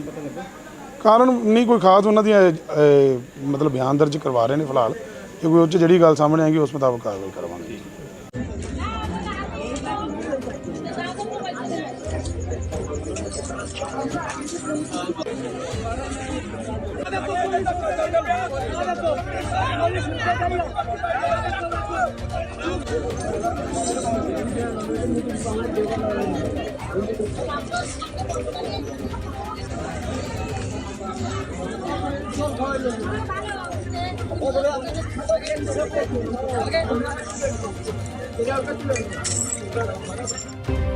ਕਾਰਨ ਪਤਾ ਲੱਗਾ? ਕਾਰਨ ਨਹੀਂ ਕੋਈ ਖਾਸ ਉਹਨਾਂ ਦੀਆਂ ਅਹ, ਮਤਲਬ ਬਿਆਨ ਦਰਜ ਕਰਵਾ ਰਹੇ ਨੇ ਫਿਲਹਾਲ। ਜੇ ਕੋਈ ਉਹ 'ਚ ਜਿਹੜੀ ਗੱਲ ਸਾਹਮਣੇ ਆਏਗੀ ਉਸ ਮੁਤਾਬਕ ਕਾਰਵਾਈ ਕਰਵਾਵਾਂਗੇ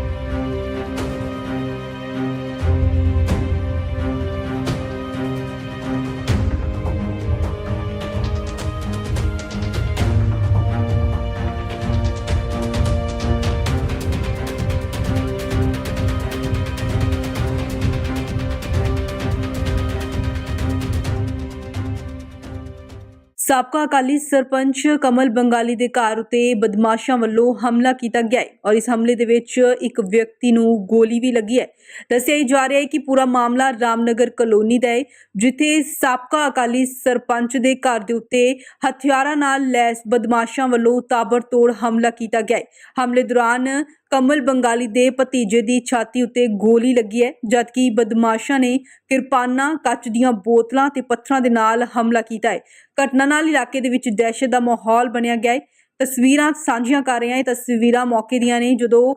ਸਾਬਕਾ ਅਕਾਲੀ ਸਰਪੰਚ ਕਮਲ ਬੰਗਾਲੀ ਦੇ ਘਰ ਉਤੇ ਬਦਮਾਸ਼ਾਂ ਵੱਲੋਂ ਹਮਲਾ ਕੀਤਾ ਗਿਆ ਹੈ ਔਰ ਇਸ ਹਮਲੇ ਦੇ ਵਿੱਚ ਇੱਕ ਵਿਅਕਤੀ ਨੂੰ ਗੋਲੀ ਵੀ ਲੱਗੀ ਹੈ। ਦੱਸਿਆ ਹੀ ਜਾ ਰਿਹਾ ਹੈ ਕਿ ਪੂਰਾ ਮਾਮਲਾ ਰਾਮਨਗਰ ਕਲੋਨੀ ਦਾ ਹੈ, ਜਿੱਥੇ ਸਾਬਕਾ ਅਕਾਲੀ ਸਰਪੰਚ ਦੇ ਘਰ ਦੇ ਉੱਤੇ ਹਥਿਆਰਾਂ ਨਾਲ ਲੈਸ ਬਦਮਾਸ਼ਾਂ ਵੱਲੋਂ ਤਾਬੜਤੋੜ ਹਮਲਾ ਕੀਤਾ ਗਿਆ ਹੈ। ਹਮਲੇ ਦੌਰਾਨ ਕਮਲ ਬੰਗਾਲੀ ਦੇ ਭਤੀਜੇ ਦੀ ਛਾਤੀ ਉੱਤੇ ਗੋਲੀ ਲੱਗੀ ਹੈ, ਜਦਕਿ ਬਦਮਾਸ਼ਾਂ ਨੇ ਕਿਰਪਾਨਾਂ, ਕੱਚ ਦੀਆਂ ਬੋਤਲਾਂ ਤੇ ਪੱਥਰਾਂ ਦੇ ਨਾਲ ਹਮਲਾ ਕੀਤਾ ਹੈ। ਘਟਨਾ ਨਾਲ ਇਲਾਕੇ ਦੇ ਵਿੱਚ ਦਹਿਸ਼ਤ ਦਾ ਮਾਹੌਲ ਬਣਿਆ ਗਿਆ ਹੈ। ਤਸਵੀਰਾਂ ਸਾਂਝੀਆਂ ਕਰ ਰਹੇ ਹਾਂ ਇਹ ਤਸਵੀਰਾਂ ਮੌਕੇ ਦੀਆਂ ਨੇ ਜਦੋਂ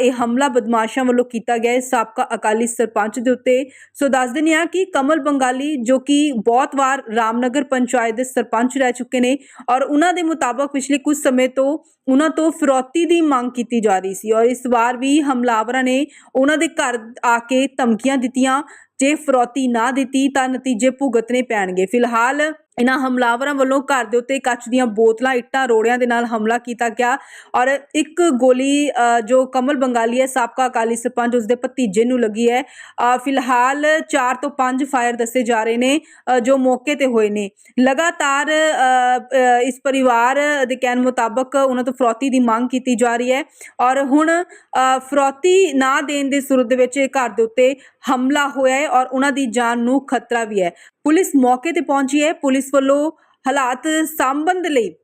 ਇਹ ਹਮਲਾ ਬਦਮਾਸ਼ਾਂ ਵੱਲੋਂ ਕੀਤਾ ਗਿਆ ਹੈ ਸਾਬਕਾ ਅਕਾਲੀ ਸਰਪੰਚ ਦੇ ਉੱਤੇ। ਸੋ ਦੱਸ ਦਿੰਦੇ ਹਾਂ ਕਿ ਕਮਲ ਬੰਗਾਲੀ, ਜੋ ਕਿ ਬਹੁਤ ਵਾਰ ਰਾਮਨਗਰ ਪੰਚਾਇਤ ਦੇ ਸਰਪੰਚ ਰਹਿ ਚੁੱਕੇ ਨੇ ਔਰ ਉਹਨਾਂ ਦੇ ਮੁਤਾਬਕ ਪਿਛਲੇ ਕੁਝ ਸਮੇਂ ਤੋਂ ਉਹਨਾਂ ਤੋਂ ਫਿਰੌਤੀ ਦੀ ਮੰਗ ਕੀਤੀ ਜਾ ਰਹੀ ਸੀ ਔਰ ਇਸ ਵਾਰ ਵੀ ਹਮਲਾਵਰਾਂ ਨੇ ਉਹਨਾਂ ਦੇ ਘਰ ਆ ਕੇ ਧਮਕੀਆਂ ਦਿੱਤੀਆਂ। ਜੇ ਫਿਰੌਤੀ ਨਾ ਦਿੱਤੀ ਤਾਂ ਨਤੀਜੇ ਭੁਗਤਣੇ ਪੈਣਗੇ। ਫਿਲਹਾਲ ਇਹਨਾਂ ਹਮਲਾਵਰਾਂ ਵੱਲੋਂ ਘਰ ਦੇ ਉੱਤੇ ਕੱਚ ਦੀਆਂ ਬੋਤਲਾਂ, ਇੱਟਾਂ, ਰੋੜਿਆਂ ਦੇ ਨਾਲ ਹਮਲਾ ਕੀਤਾ ਗਿਆ ਔਰ ਇੱਕ ਗੋਲੀ ਜੋ ਕਮਲ ਬੰਗਾਲੀ ਹੈ, ਸਾਬਕਾ ਅਕਾਲੀ ਸਰਪੰਚ, ਉਸਦੇ ਭਤੀਜੇ ਨੂੰ ਲੱਗੀ ਹੈ। ਫਿਲਹਾਲ 4 ਤੋਂ 5 ਫਾਇਰ ਦੱਸੇ ਜਾ ਰਹੇ ਨੇ ਜੋ ਮੌਕੇ ਤੇ ਹੋਏ ਨੇ। ਲਗਾਤਾਰ ਇਸ ਪਰਿਵਾਰ ਦੇ ਕਹਿਣ ਮੁਤਾਬਕ ਉਹਨਾਂ ਤੋਂ ਫਰੋਤੀ ਦੀ ਮੰਗ ਕੀਤੀ ਜਾ ਰਹੀ ਹੈ ਔਰ ਹੁਣ ਫਰੋਤੀ ਨਾ ਦੇਣ ਦੇ ਸੂਰਤ ਦੇ ਵਿੱਚ ਘਰ ਦੇ ਉੱਤੇ ਹਮਲਾ ਹੋਇਆ ਹੈ ਔਰ ਉਹਨਾਂ ਦੀ ਜਾਨ ਨੂੰ ਖਤਰਾ ਵੀ ਹੈ। ਪੁਲਿਸ ਮੌਕੇ ਤੇ ਪਹੁੰਚੀ ਹੈ। ਪੁਲਿਸ ਵੱਲੋਂ ਹਾਲਾਤ ਸਾਂਭਣ ਦੇ ਲਈ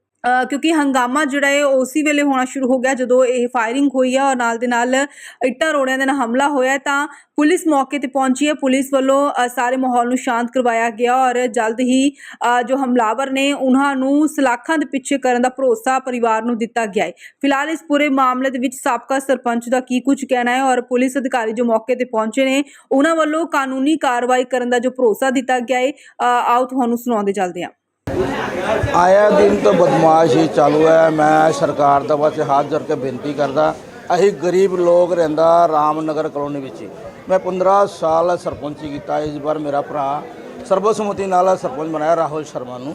ਕਿਉਂਕਿ ਹੰਗਾਮਾ ਜਿਹੜਾ ਹੈ, ਉਹ ਉਸੇ ਵੇਲੇ ਹੋਣਾ ਸ਼ੁਰੂ ਹੋ ਗਿਆ ਜਦੋਂ ਇਹ ਫਾਇਰਿੰਗ ਹੋਈ ਹੈ ਔਰ ਨਾਲ ਦੇ ਨਾਲ ਇੱਟਾਂ ਰੋੜਿਆਂ ਦੇ ਨਾਲ ਹਮਲਾ ਹੋਇਆ ਤਾਂ ਪੁਲਿਸ ਮੌਕੇ ਤੇ ਪਹੁੰਚੀ ਹੈ। ਪੁਲਿਸ ਵੱਲੋਂ ਸਾਰੇ ਮਾਹੌਲ ਨੂੰ ਸ਼ਾਂਤ ਕਰਵਾਇਆ ਗਿਆ ਔਰ ਜਲਦ ਹੀ ਜੋ ਹਮਲਾਵਰ ਨੇ, ਉਹਨਾਂ ਨੂੰ ਸਲਾਖਾਂ ਦੇ ਪਿੱਛੇ ਕਰਨ ਦਾ ਭਰੋਸਾ ਪਰਿਵਾਰ ਨੂੰ ਦਿੱਤਾ ਗਿਆ ਹੈ। ਫਿਲਹਾਲ ਇਸ ਪੂਰੇ ਮਾਮਲੇ ਦੇ ਵਿੱਚ ਸਾਬਕਾ ਸਰਪੰਚ ਦਾ ਕੀ ਕੁਝ ਕਹਿਣਾ ਹੈ ਔਰ ਪੁਲਿਸ ਅਧਿਕਾਰੀ ਜੋ ਮੌਕੇ ਤੇ ਪਹੁੰਚੇ ਨੇ, ਉਹਨਾਂ ਵੱਲੋਂ ਕਾਨੂੰਨੀ ਕਾਰਵਾਈ ਕਰਨ ਦਾ ਜੋ ਭਰੋਸਾ ਦਿੱਤਾ ਗਿਆ ਹੈ। ਆਓ ਤੁਹਾਨੂੰ ਸੁਣਾਉਂਦੇ ਚੱਲਦੇ ਹਾਂ। ਆਇਆ ਦਿਨ ਤੋਂ ਬਦਮਾਸ਼ ਹੀ ਚਾਲੂ ਹੈ। ਮੈਂ ਸਰਕਾਰ ਦਾ ਬਸ ਹੱਥ ਜੋੜ ਕੇ ਬੇਨਤੀ ਕਰਦਾ, ਅਸੀਂ ਗਰੀਬ ਲੋਕ ਰਹਿੰਦਾ ਰਾਮਨਗਰ ਕਲੋਨੀ ਵਿੱਚ ਮੈਂ 15 ਸਾਲ ਸਰਪੰਚੀ ਕੀਤਾ, ਇਸ ਵਾਰ ਮੇਰਾ ਭਰਾ ਸਰਬਸਮਤੀ ਨਾਲ ਸਰਪੰਚ ਬਣਾਇਆ ਰਾਹੁਲ ਸ਼ਰਮਾ ਨੂੰ।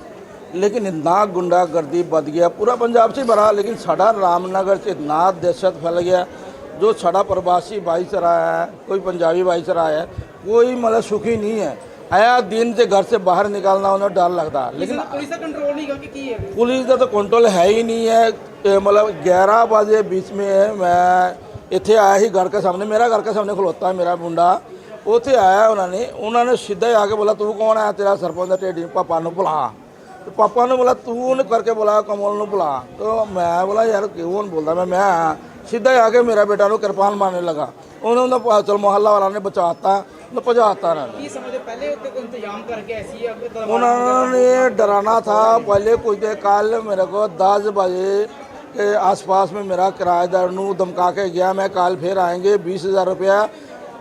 ਲੇਕਿਨ ਇਤਨਾ ਗੁੰਡਾਗਰਦੀ ਵੱਧ ਗਿਆ, ਪੂਰਾ ਪੰਜਾਬ 'ਚ ਹੀ ਬੜਾ, ਲੇਕਿਨ ਸਾਡਾ ਰਾਮਨਗਰ 'ਚ ਇਤਨਾ ਦਹਿਸ਼ਤ ਫੈਲ ਗਿਆ, ਜੋ ਸਾਡਾ ਪ੍ਰਵਾਸੀ ਭਾਈਚਾਰਾ ਹੈ ਕੋਈ ਪੰਜਾਬੀ ਭਾਈਚਾਰਾ ਹੈ ਕੋਈ ਮਤਲਬ ਸੁਖੀ ਨਹੀਂ ਹੈ। आया दिन से घर से बाहर निकालना उन्हें डर लगता लेकिन ਪੁਲਿਸ ਦਾ ਕੰਟਰੋਲ ਨਹੀਂ ਗਾ ਕਿ ਕੀ ਹੈ पुलिस का तो कंट्रोल है ही नहीं है ए, मतलब ग्यारह बजे बीच में मैं ਇੱਥੇ ਆਇਆ ਹੀ ਘਰ ਕੇ ਸਾਹਮਣੇ ਮੇਰਾ ਘਰ ਕੇ ਸਾਹਮਣੇ ਖਲੋਤਾ ਹੈ ਮੇਰਾ ਮੁੰਡਾ ਉੱਥੇ ਆਇਆ ਉਹਨਾਂ ਨੇ ਉਹਨਾਂ ਨੇ ਸਿੱਧਾ ਹੀ ਆ ਕੇ ਬੋਲਾ ਤੂੰ ਕੌਣ ਹੈ ਤੇਰਾ ਸਰਪੰਚ ਦਾ ਢੇਡੀ ਪਾਪਾ ਨੂੰ ਬੁਲਾ ਤੇ ਪਾਪਾ ਨੂੰ ਬੋਲਾ ਤੂੰ ਉਹਨੇ ਕਰਕੇ ਬੁਲਾ ਕਮਲ ਨੂੰ ਬੁਲਾ ਤੇ ਮੈਂ ਬੋਲਾ ਯਾਰ ਕਿਉਂ ਬੋਲਦਾ ਮੈਂ ਮੈਂ ਆਇਆ। ਸਿੱਧਾ ਹੀ ਆ ਕੇ ਮੇਰਾ ਬੇਟਾ ਨੂੰ ਕਿਰਪਾਨ ਮਾਰਨੇ ਲਗਾ ਉਹਨੇ ਉਹਨਾਂ ਪਾ- ਚਲ ਮੁਹੱਲਾ ਵਾਲਾ ਨੇ ਬਚਾਤਾ ਉਹਨੇ ਭਜਾਤਾ ਉਹਨਾਂ ਨੇ ਕੀ ਸਮਝਦੇ ਪਹਿਲੇ ਉੱਤੇ ਕੋਈ ਇੰਤਜ਼ਾਮ ਕਰਕੇ ਐਸੀ ਅੱਗੇ ਤਾਂ उन्होंने डराना था पहले कुछ देर कल मेरे को दस बजे के आसपास में मेरा किराएदार नू धमका के गया मैं कल फिर आएंगे बीस हज़ार रुपया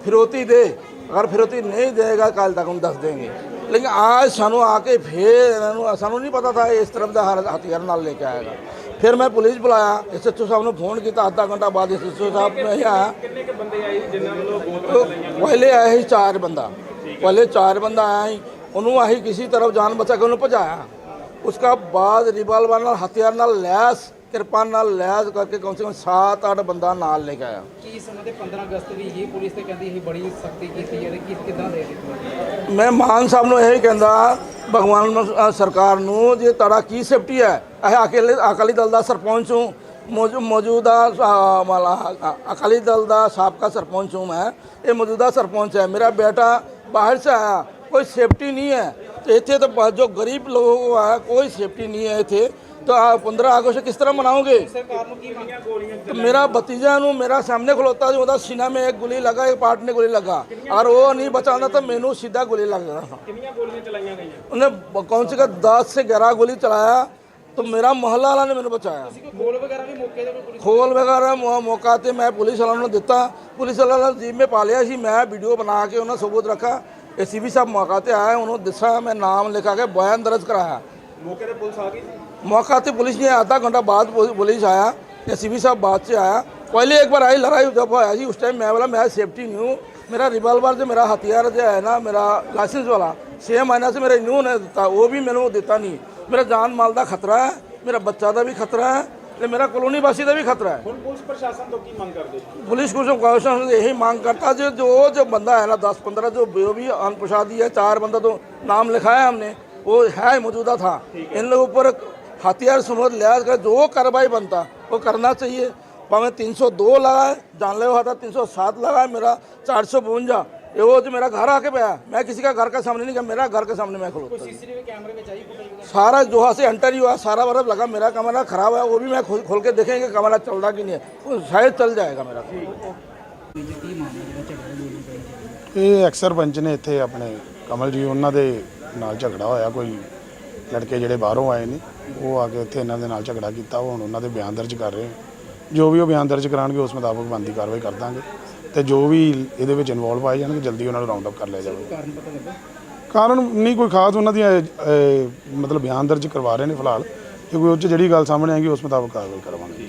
फिरौती दे अगर फिरौती नहीं देगा कल तक हम दस देंगे लेकिन आज सानू आके फिर इन्हों ਨੂੰ- ਸਾਨੂੰ ਨਹੀਂ ਪਤਾ था ਇਸ ਤਰ੍ਹਾਂ ਦਾ ਹਰ- ਹਥਿਆਰ ਨਾਲ ਲੈ ਕੇ ਆਏਗਾ ਫਿਰ ਮੈਂ ਪੁਲਿਸ ਬੁਲਾਇਆ ਐਸਐਚਓ ਸਾਹਿਬ ਨੂੰ ਫੋਨ ਕੀਤਾ ਅੱਧਾ ਘੰਟਾ ਬਾਅਦ ਐਸਐਚਓ ਸਾਹਿਬ ਨਹੀਂ ਆਇਆ। ਕਿੰਨੇ ਕੇ ਬੰਦੇ ਆਏ ਜਿਨ੍ਹਾਂ ਵੱਲੋਂ ਪਹਿਲੇ ਆਏ ਸੀ ਚਾਰ ਬੰਦਾ। ਪਹਿਲੇ ਚਾਰ ਬੰਦਾ ਆਇਆ ਸੀ ਉਹਨੂੰ ਅਸੀਂ ਕਿਸੇ ਤਰ੍ਹਾਂ ਜਾਨ ਬਚਾ ਕੇ ਉਹਨੂੰ ਭਜਾਇਆ। ਉਸਕਾ ਬਾਅਦ ਰਿਵਾਲਵਰ ਨਾਲ ਹਥਿਆਰ ਨਾਲ ਲੈਸ ਕਿਰਪਾ ਨਾਲ ਲੈਸ ਕਰਕੇ ਕਮ ਸੇ ਕਮ 7-8 ਬੰਦਾ ਨਾਲ ਲੈ ਕੇ ਆਇਆ। ਕੀ ਸਮਝਦੇ 15 ਅਗਸਤ ਦੀ ਹੀ ਪੁਲਿਸ ਤੇ ਕਹਿੰਦੀ ਇਹ ਬੜੀ ਸਖਤੀ ਕੀਤੀ ਹੈ ਕਿ ਕਿਦਾਂ ਦੇ ਦਿੱਤੀ ਮੈਂ ਮਾਨ ਸਾਹਿਬ ਨੂੰ ਇਹ ਕਹਿੰਦਾ ਭਗਵਾਨ ਸਰਕਾਰ ਨੂੰ ਜੇ ਤੁਹਾਡਾ ਕੀ ਸੇਫਟੀ ਹੈ ਇਹ ਅਕੇਲੇ ਅਕਾਲੀ ਦਲ ਦਾ ਸਰਪੰਚ ਹੂੰ। ਮੌਜੂਦਾ ਮਾਲਾ ਅਕਾਲੀ ਦਲ ਦਾ ਸਾਬਕਾ ਸਰਪੰਚ ਹੂੰ ਮੈਂ। ਇਹ ਮੌਜੂਦਾ ਸਰਪੰਚ ਹੈ। ਮੇਰਾ ਬੇਟਾ ਬਾਹਰ ਸੇ ਆਇਆ। ਕੋਈ ਸੇਫਟੀ ਨਹੀਂ ਹੈ। ਇੱਥੇ ਤਾਂ ਜੋ ਗਰੀਬ ਲੋਕ ਆ ਕੋਈ ਸੇਫਟੀ ਨਹੀਂ ਹੈ ਇੱਥੇ। ਤਾਂ 15 ਅਗਸਤ ਕਿਸ तरह मनाओगे मेरा भतीजा ਨੂੰ ਮੇਰਾ ਸਾਹਮਣੇ ਖਲੋਤਾ ਸੀ ਉਹਦਾ ਸੀਨਾ ਮੇ ਇੱਕ ਗੋਲੀ ਲਗਾ ਇੱਕ ਪਾਰਟ ਨੇ ਗੋਲੀ ਲਗਾ। ਔਰ ਉਹ ਨਹੀਂ ਬਚਾਉਂਦਾ ਤਾਂ ਮੈਨੂੰ ਸਿੱਧਾ ਗੋਲੀ ਲੱਗ ਜਾਣਾ ਕਿੰਨੀਆਂ ਗੋਲੀਆਂ ਚਲਾਈਆਂ ਗਈਆਂ? ਉਹਨੇ ਕੌਣ ਸੀ 10 ਸੇ 11 ਗੋਲੀ ਚਲਾਇਆ ਤਾਂ ਮੇਰਾ ਮਹੱਲਾ ਵਾਲਾ ਨੇ ਮੈਨੂੰ ਬਚਾਇਆ। ਖੋਲ ਵਗੈਰਾ ਵੀ ਮੌਕੇ ਤੇ ਕੋਈ ਖੋਲ ਵਗੈਰਾ ਮੌਕਾ ਤੇ ਮੈਂ ਪੁਲਿਸ ਵਾਲਿਆਂ ਨੂੰ ਦਿੱਤਾ। ਪੁਲਿਸ ਵਾਲਿਆਂ ਨੇ ਜੀਬ ਮੇ ਪਾ ਲਿਆ ਸੀ ਮੈਂ ਵੀਡੀਓ ਬਣਾ ਕੇ ਉਹਨਾਂ ਸਬੂਤ ਰੱਖਾ। ਏਸੀਬੀ ਸਾਹਿਬ ਮੌਕਾ ਤੇ ਆਇਆ ਉਹਨੂੰ ਦੱਸਿਆ ਮੈਂ ਨਾਮ ਲਿਖਾ ਕੇ ਬਿਆਨ ਦਰਜ ਕਰਾਇਆ। मौका पे पुलिस ने आधा घंटा बाद पुलिस पुलिस आया एसीपी साहब बाद से आया पहले एक बार आई लड़ाई जब आया जी उस टाइम मैं बोला मैं सेफ्टी नहीं हूँ मेरा रिवॉल्वर जो मेरा हथियार जो है ना मेरा लाइसेंस वाला छः महीना से मेरा न्यू ने दिता वो भी मैंने वो देता नहीं मेरा जान माल का खतरा है मेरा बच्चा का भी खतरा है ਤੇ ਮੇਰਾ ਕਲੋਨੀ ਵਾਸੀ ਦਾ ਵੀ ਖਤਰਾ ਹੈ ਹੁਣ ਪੁਲਿਸ ਪ੍ਰਸ਼ਾਸਨ ਤੋਂ ਕੀ ਮੰਗ ਕਰਦੇ पुलिस को क्वेश्चन यही मांग करता जो जो जो बंदा है ना दस पंद्रह जो जो भी अनपुषादी है चार बंदा तो नाम लिखाया हमने वो है मौजूदा था इन लोगों पर हथियार सुमत लिहाज कर जो कार्रवाई बनता वो करना चाहिए भावें तीन सौ दो लगाए जानलेवा था तीन सौ सात लगाए मेरा चार सौ बवंजा ये वो जो मेरा घर आके पाया मैं किसी का घर के सामने नहीं गया मेरा घर के सामने मैं खलोता था। ਸੀਸੀਟੀਵੀ ਕੈਮਰੇ ਵਿੱਚ ਆਈ ਫੁਟੇਜ ਵਗੈਰਾ सारा जो से एंटर ही हुआ सारा बर्फ लगा मेरा कमरा खराब है वो भी मैं खोल खोल के देखेंगे कमरा चल रहा कि नहीं है वो शायद चल जाएगा मेरा ਇਹ ਐਕਸਰ ਪੰਚ ਨੇ ਇੱਥੇ ਆਪਣੇ ਕਮਲ ਜੀ ਉਹਨਾਂ ਦੇ ਨਾਲ ਝਗੜਾ ਹੋਇਆ ਕੋਈ ਲੜਕੇ ਜਿਹੜੇ ਬਾਹਰੋਂ ਆਏ ਨੇ ਉਹ ਆ ਕੇ ਇੱਥੇ ਇਹਨਾਂ ਦੇ ਨਾਲ ਝਗੜਾ ਕੀਤਾ ਉਹ ਹੁਣ ਉਹਨਾਂ ਦੇ ਬਿਆਨ ਦਰਜ ਕਰ ਰਹੇ ਹਾਂ। ਜੋ ਵੀ ਉਹ ਬਿਆਨ ਦਰਜ ਕਰਾਉਣਗੇ ਉਸ ਮੁਤਾਬਕ ਬਣਦੀ ਕਾਰਵਾਈ ਕਰ ਦਾਂਗੇ। ਤੇ ਜੋ ਵੀ ਇਹਦੇ ਵਿੱਚ ਇਨਵੋਲਵ ਆਏ ਜਾਣਗੇ ਜਲਦੀ ਉਹਨਾਂ ਨੂੰ ਰਾਉਂਡ ਅਪ ਕਰ ਲਿਆ ਜਾਵੇਗਾ ਕਾਰਨ ਪਤਾ ਲੱਗਾ? ਕਾਰਨ ਨਹੀਂ ਕੋਈ ਖਾਸ ਉਹਨਾਂ ਅਹ, ਮਤਲਬ ਬਿਆਨ ਦਰਜ ਕਰਵਾ ਰਹੇ ਨੇ ਫਿਲਹਾਲ। ਜੇ ਕੋਈ ਉਹ 'ਚ ਜਿਹੜੀ ਗੱਲ ਸਾਹਮਣੇ ਆਏਗੀ ਉਸ ਮੁਤਾਬਕ ਕਾਰਵਾਈ ਕਰਵਾਵਾਂਗੇ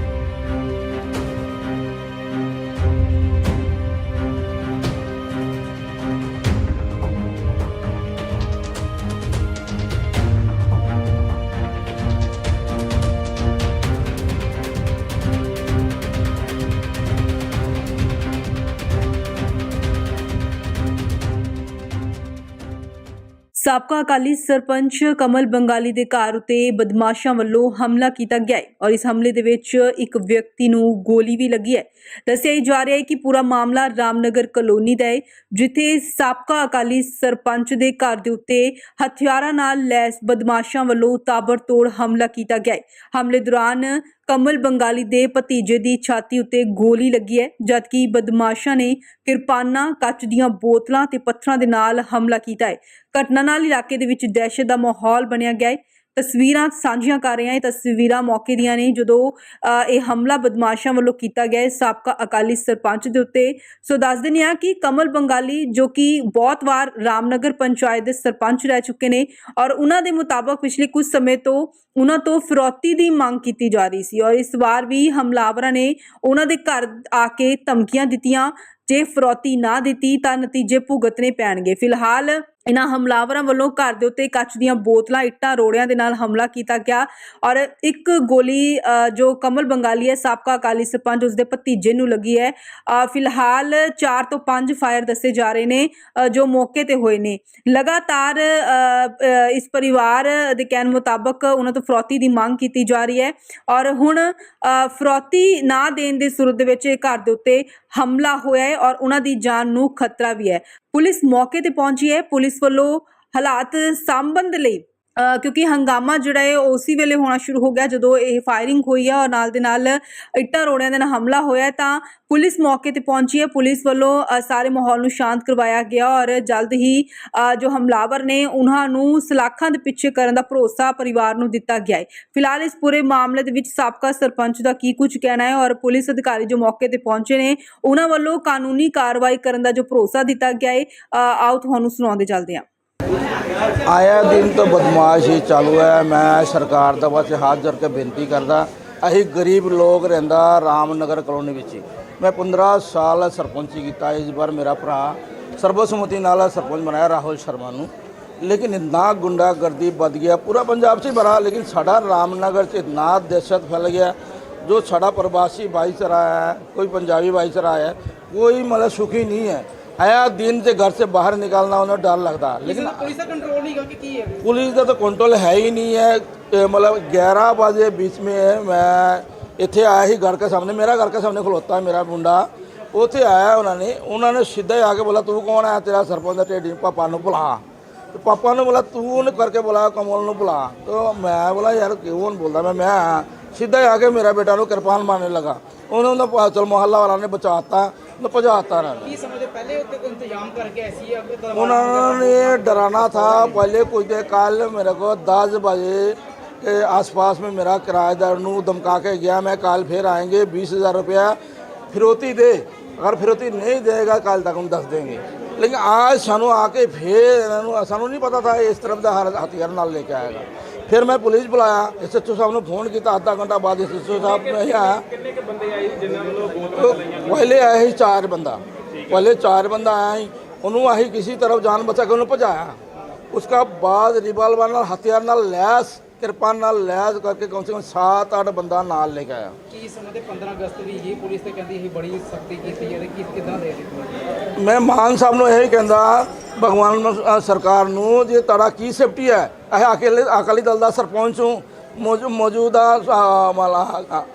ਸਾਬਕਾ ਅਕਾਲੀ ਸਰਪੰਚ ਕਮਲ ਬੰਗਾਲੀ ਦੇ ਘਰ ਉਤੇ ਬਦਮਾਸ਼ਾਂ ਵੱਲੋਂ ਹਮਲਾ ਕੀਤਾ ਗਿਆ ਹੈ ਔਰ ਇਸ ਹਮਲੇ ਦੇ ਵਿੱਚ ਇੱਕ ਵਿਅਕਤੀ ਨੂੰ ਗੋਲੀ ਵੀ ਲੱਗੀ ਹੈ। ਦੱਸਿਆ ਜਾ ਰਿਹਾ ਹੈ ਕਿ ਪੂਰਾ ਮਾਮਲਾ ਰਾਮਨਗਰ ਕਲੋਨੀ ਦਾ ਹੈ, ਜਿੱਥੇ ਸਾਬਕਾ ਅਕਾਲੀ ਸਰਪੰਚ ਦੇ ਘਰ ਦੇ ਉੱਤੇ ਹਥਿਆਰਾਂ ਨਾਲ ਲੈਸ ਬਦਮਾਸ਼ਾਂ ਵੱਲੋਂ ਤਾਬੜਤੋੜ ਹਮਲਾ ਕੀਤਾ ਗਿਆ ਹੈ। ਹਮਲੇ ਦੌਰਾਨ ਕਮਲ ਬੰਗਾਲੀ ਦੇ ਭਤੀਜੇ ਦੀ ਛਾਤੀ ਉੱਤੇ ਗੋਲੀ ਲੱਗੀ ਹੈ, ਜਦਕਿ ਬਦਮਾਸ਼ਾਂ ਨੇ ਕਿਰਪਾਨਾਂ, ਕੱਚ ਦੀਆਂ ਬੋਤਲਾਂ ਤੇ ਪੱਥਰਾਂ ਦੇ ਨਾਲ ਹਮਲਾ ਕੀਤਾ ਹੈ। ਘਟਨਾ ਨਾਲ ਇਲਾਕੇ ਦੇ ਵਿੱਚ ਦਹਿਸ਼ਤ ਦਾ ਮਾਹੌਲ ਬਣਿਆ ਗਿਆ ਹੈ। ਤਸਵੀਰਾਂ ਸਾਂਝੀਆਂ ਕਰ ਰਹੇ ਹਾਂ ਇਹ ਤਸਵੀਰਾਂ ਮੌਕੇ ਦੀਆਂ ਨੇ ਜਦੋਂ ਇਹ ਹਮਲਾ ਬਦਮਾਸ਼ਾਂ ਵੱਲੋਂ ਕੀਤਾ ਗਿਆ ਹੈ ਸਾਬਕਾ ਅਕਾਲੀ ਸਰਪੰਚ ਦੇ ਉੱਤੇ। ਸੋ ਦੱਸ ਦਿੰਦੇ ਹਾਂ ਕਿ ਕਮਲ ਬੰਗਾਲੀ, ਜੋ ਕਿ ਬਹੁਤ ਵਾਰ ਰਾਮਨਗਰ ਪੰਚਾਇਤ ਦੇ ਸਰਪੰਚ ਰਹਿ ਚੁੱਕੇ ਨੇ ਔਰ ਉਹਨਾਂ ਦੇ ਮੁਤਾਬਕ ਪਿਛਲੇ ਕੁਝ ਸਮੇਂ ਤੋਂ ਉਹਨਾਂ ਤੋਂ ਫਿਰੌਤੀ ਦੀ ਮੰਗ ਕੀਤੀ ਜਾ ਰਹੀ ਸੀ ਔਰ ਇਸ ਵਾਰ ਵੀ ਹਮਲਾਵਰਾਂ ਨੇ ਉਹਨਾਂ ਦੇ ਘਰ ਆ ਕੇ ਧਮਕੀਆਂ ਦਿੱਤੀਆਂ। ਜੇ ਫਿਰੌਤੀ ਨਾ ਦਿੱਤੀ ਤਾਂ ਨਤੀਜੇ ਭੁਗਤਣੇ ਪੈਣਗੇ। ਫਿਲਹਾਲ ਇਹਨਾਂ ਹਮਲਾਵਰਾਂ ਵੱਲੋਂ ਘਰ ਦੇ ਉੱਤੇ ਕੱਚ ਦੀਆਂ ਬੋਤਲਾਂ ਇੱਟਾਂ ਰੋੜਿਆਂ ਦੇ ਨਾਲ ਹਮਲਾ ਕੀਤਾ ਗਿਆ ਔਰ ਇੱਕ ਗੋਲੀ ਅ, ਜੋ ਕਮਲ ਬੰਗਾਲੀ ਹੈ ਸਾਬਕਾ ਅਕਾਲੀ ਸਰਪੰਚ ਉਸਦੇ ਭਤੀਜੇ ਨੂੰ ਲੱਗੀ ਹੈ। ਫਿਲਹਾਲ 4 ਤੋਂ 5 ਫਾਇਰ ਦੱਸੇ ਜਾ ਰਹੇ ਨੇ ਜੋ ਮੌਕੇ ਤੇ ਹੋਏ ਨੇ। ਲਗਾਤਾਰ ਅ, ਇਸ ਪਰਿਵਾਰ ਦੇ ਕਹਿਣ ਮੁਤਾਬਕ ਉਹਨਾਂ ਤੋਂ ਫਰੌਤੀ ਦੀ ਮੰਗ ਕੀਤੀ ਜਾ ਰਹੀ ਹੈ ਔਰ ਹੁਣ ਅ, ਫਰੌਤੀ ਨਾ ਦੇਣ ਦੇ ਸੂਰਤ ਵਿੱਚ ਘਰ ਦੇ ਉੱਤੇ ਹਮਲਾ ਹੋਇਆ ਹੈ ਔਰ ਉਹਨਾਂ ਦੀ ਜਾਨ ਨੂੰ ਖਤਰਾ ਵੀ ਹੈ। ਪੁਲਿਸ ਮੌਕੇ ਤੇ ਪਹੁੰਚੀ ਹੈ। ਪੁਲਿਸ ਵੱਲੋਂ ਹਾਲਾਤ ਸਾਂਭਣ ਦੇ ਲਈ ਕਿਉਂਕਿ ਹੰਗਾਮਾ ਜਿਹੜਾ ਹੈ ਉਹ ਉਸੇ ਵੇਲੇ ਹੋਣਾ ਸ਼ੁਰੂ ਹੋ ਗਿਆ ਜਦੋਂ ਇਹ ਫਾਇਰਿੰਗ ਹੋਈ ਹੈ ਔਰ ਨਾਲ ਦੇ ਨਾਲ ਇੱਟਾਂ ਰੋੜਿਆਂ ਦੇ ਨਾਲ ਹਮਲਾ ਹੋਇਆ ਤਾਂ ਪੁਲਿਸ ਮੌਕੇ ਤੇ ਪਹੁੰਚੀ ਹੈ। ਪੁਲਿਸ ਵੱਲੋਂ ਸਾਰੇ ਮਾਹੌਲ ਨੂੰ ਸ਼ਾਂਤ ਕਰਵਾਇਆ ਗਿਆ ਔਰ ਜਲਦ ਹੀ ਜੋ ਹਮਲਾਵਰ ਨੇ, ਉਹਨਾਂ ਨੂੰ ਸਲਾਖਾਂ ਦੇ ਪਿੱਛੇ ਕਰਨ ਦਾ ਭਰੋਸਾ ਪਰਿਵਾਰ ਨੂੰ ਦਿੱਤਾ ਗਿਆ ਹੈ ਫਿਲਹਾਲ ਇਸ ਪੂਰੇ ਮਾਮਲੇ ਦੇ ਵਿੱਚ ਸਾਬਕਾ ਸਰਪੰਚ ਦਾ ਕੀ ਕੁਝ ਕਹਿਣਾ ਹੈ ਔਰ ਪੁਲਿਸ ਅਧਿਕਾਰੀ ਜੋ ਮੌਕੇ ਤੇ ਪਹੁੰਚੇ ਨੇ, ਉਹਨਾਂ ਵੱਲੋਂ ਕਾਨੂੰਨੀ ਕਾਰਵਾਈ ਕਰਨ ਦਾ ਜੋ ਭਰੋਸਾ ਦਿੱਤਾ ਗਿਆ ਹੈ ਆਓ ਤੁਹਾਨੂੰ ਸੁਣਾਉਂਦੇ ਚੱਲਦੇ ਹਾਂ ਆਇਆ ਦਿਨ ਤੋਂ ਬਦਮਾਸ਼ੀ ਚਾਲੂ ਹੈ। ਮੈਂ ਸਰਕਾਰ ਦਾ ਬਸ ਹੱਥ ਜੋੜ ਕੇ ਬੇਨਤੀ ਕਰਦਾ, ਅਸੀਂ ਗਰੀਬ ਲੋਕ ਰਹਿੰਦਾ ਰਾਮਨਗਰ ਕਲੋਨੀ ਵਿੱਚ ਮੈਂ 15 ਸਾਲ ਸਰਪੰਚੀ ਕੀਤਾ, ਇਸ ਵਾਰ ਮੇਰਾ ਭਰਾ ਸਰਬਸਮਤੀ ਨਾਲ ਸਰਪੰਚ ਬਣਾਇਆ ਰਾਹੁਲ ਸ਼ਰਮਾ ਨੂੰ। ਲੇਕਿਨ ਇਤਨਾ ਗੁੰਡਾਗਰਦੀ ਵੱਧ ਗਿਆ, ਪੂਰਾ ਪੰਜਾਬ 'ਚ ਬੜਾ, ਲੇਕਿਨ ਸਾਡਾ ਰਾਮਨਗਰ 'ਚ ਇਤਨਾ ਦਹਿਸ਼ਤ ਫੈਲ ਗਿਆ, ਜੋ ਸਾਡਾ ਪ੍ਰਵਾਸੀ ਭਾਈਚਾਰਾ ਹੈ, ਕੋਈ ਪੰਜਾਬੀ ਭਾਈਚਾਰਾ ਹੈ, ਕੋਈ ਮਤਲਬ ਸੁਖੀ ਨਹੀਂ ਹੈ। है आया दिन से घर से बाहर निकालना उन्हें डर लगता लेकिन ਪੁਲਿਸ ਦਾ ਕੰਟਰੋਲ ਨਹੀਂ ਗਾ ਕਿ ਕੀ ਹੈ पुलिस का तो कंट्रोल है ही नहीं है ए, मतलब ग्यारह बजे बीच में मैं ਇੱਥੇ ਆਇਆ ਸੀ ਘਰ ਕੇ ਸਾਹਮਣੇ ਮੇਰਾ ਘਰ ਕੇ ਸਾਹਮਣੇ ਖਲੋਤਾ ਹੈ ਮੇਰਾ ਮੁੰਡਾ ਉੱਥੇ ਆਇਆ ਉਹਨਾਂ ਨੇ ਉਹਨਾਂ ਨੇ ਸਿੱਧਾ ਹੀ ਆ ਕੇ ਬੋਲਾ ਤੂੰ ਕੌਣ ਹੈ ਤੇਰਾ ਸਰਪੰਚ ਦਾ ਢੇਡੀ ਪਾਪਾ ਨੂੰ ਬੁਲਾ ਤੇ ਪਾਪਾ ਨੂੰ ਬੋਲਾ ਤੂੰ ਉਹਨੇ ਕਰਕੇ ਬੁਲਾ ਕਮਲ ਨੂੰ ਬੁਲਾ ਤੇ ਮੈਂ ਬੋਲਾ ਯਾਰ ਕਿਉਂ ਨਹੀਂ ਬੋਲਦਾ ਮੈਂ ਮੈਂ ਆਇਆ। ਸਿੱਧਾ ਹੀ ਆ ਕੇ ਮੇਰਾ ਬੇਟਾ ਨੂੰ ਕਿਰਪਾਨ ਮਾਰਨੇ ਲਗਾ ਉਹਨਾਂ ਦਾ ਪਾ- ਚਲ ਮੁਹੱਲਾ ਵਾਲਾ ਨੇ ਬਚਾਤਾ ਉਹਨੇ ਭਜਾਤਾ ਉਹਨਾਂ ਨੇ ਕੀ ਸਮਝਦੇ ਪਹਿਲੇ ਉੱਤੇ ਕੋਈ ਇੰਤਜ਼ਾਮ ਕਰਕੇ ਐਸੀ ਹੈ ਕਿ उन्होंने डराना था पहले कुछ देर कल मेरे को दस बजे के आसपास में मेरा किराएदार ਨੂੰ धमका के गया मैं कल फिर आएंगे बीस हज़ार रुपया फिरौती दे अगर फिरौती नहीं देगा कल तक हम दस देंगे लेकिन आज सानू आके फिर ਇਹਨਾਂ ਨੂੰ ਸਾਨੂੰ ਨਹੀਂ ਪਤਾ था ਇਸ ਤਰ੍ਹਾਂ ਦਾ ਹਰ- ਹਥਿਆਰ ਨਾਲ ਲੈ ਕੇ ਆਏਗਾ ਫਿਰ ਮੈਂ ਪੁਲਿਸ ਬੁਲਾਇਆ ਐਸਐਚਓ ਸਾਹਿਬ ਨੂੰ ਫੋਨ ਕੀਤਾ ਅੱਧਾ ਘੰਟਾ ਬਾਅਦ ਐਸਐਚਓ ਸਾਹਿਬ ਨਹੀਂ ਆਇਆ। ਕਿੰਨੇ ਕੇ ਬੰਦੇ ਆਏ ਜਿਨ੍ਹਾਂ ਵੱਲੋਂ ਪਹਿਲੇ ਆਏ ਸੀ ਚਾਰ ਬੰਦਾ। ਪਹਿਲੇ ਚਾਰ ਬੰਦਾ ਆਇਆ ਸੀ ਉਹਨੂੰ ਆਹੀ ਕਿਸੇ ਤਰਫ ਜਾਨ ਬਚਾ ਕੇ ਉਹਨੂੰ ਭਜਾਇਆ। ਉਸਕਾ ਬਾਅਦ ਰਿਵਾਲਵਰ ਨਾਲ ਹਥਿਆਰ ਨਾਲ ਲੈਸ ਕਿਰਪਾ ਨਾਲ ਲੈਜ ਕਰਕੇ ਕਮ ਸੇ ਕਮ 7-8 ਬੰਦਾ ਨਾਲ ਲੈ ਕੇ ਆਇਆ। ਕੀ ਸਮੇਂ ਤੇ 15 ਅਗਸਤ ਦੀ ਇਹ ਪੁਲਿਸ ਤੇ ਕਹਿੰਦੀ ਇਹ ਬੜੀ ਸਖਤੀ ਕੀਤੀ ਹੈ ਤੇ ਕਿਦਾਂ ਦੇ ਰਹੀ ਮੈਂ ਮਾਨ ਸਾਹਿਬ ਨੂੰ ਇਹ ਕਹਿੰਦਾ ਭਗਵਾਨ ਸਰਕਾਰ ਨੂੰ ਜੇ ਤੁਹਾਡਾ ਕੀ ਸੇਫਟੀ ਹੈ ਇਹ ਅਕੇਲੇ ਅਕਾਲੀ ਦਲ ਦਾ ਸਰਪੰਚ ਹੂੰ। ਮੌਜੂਦਾ ਮਾਲਾ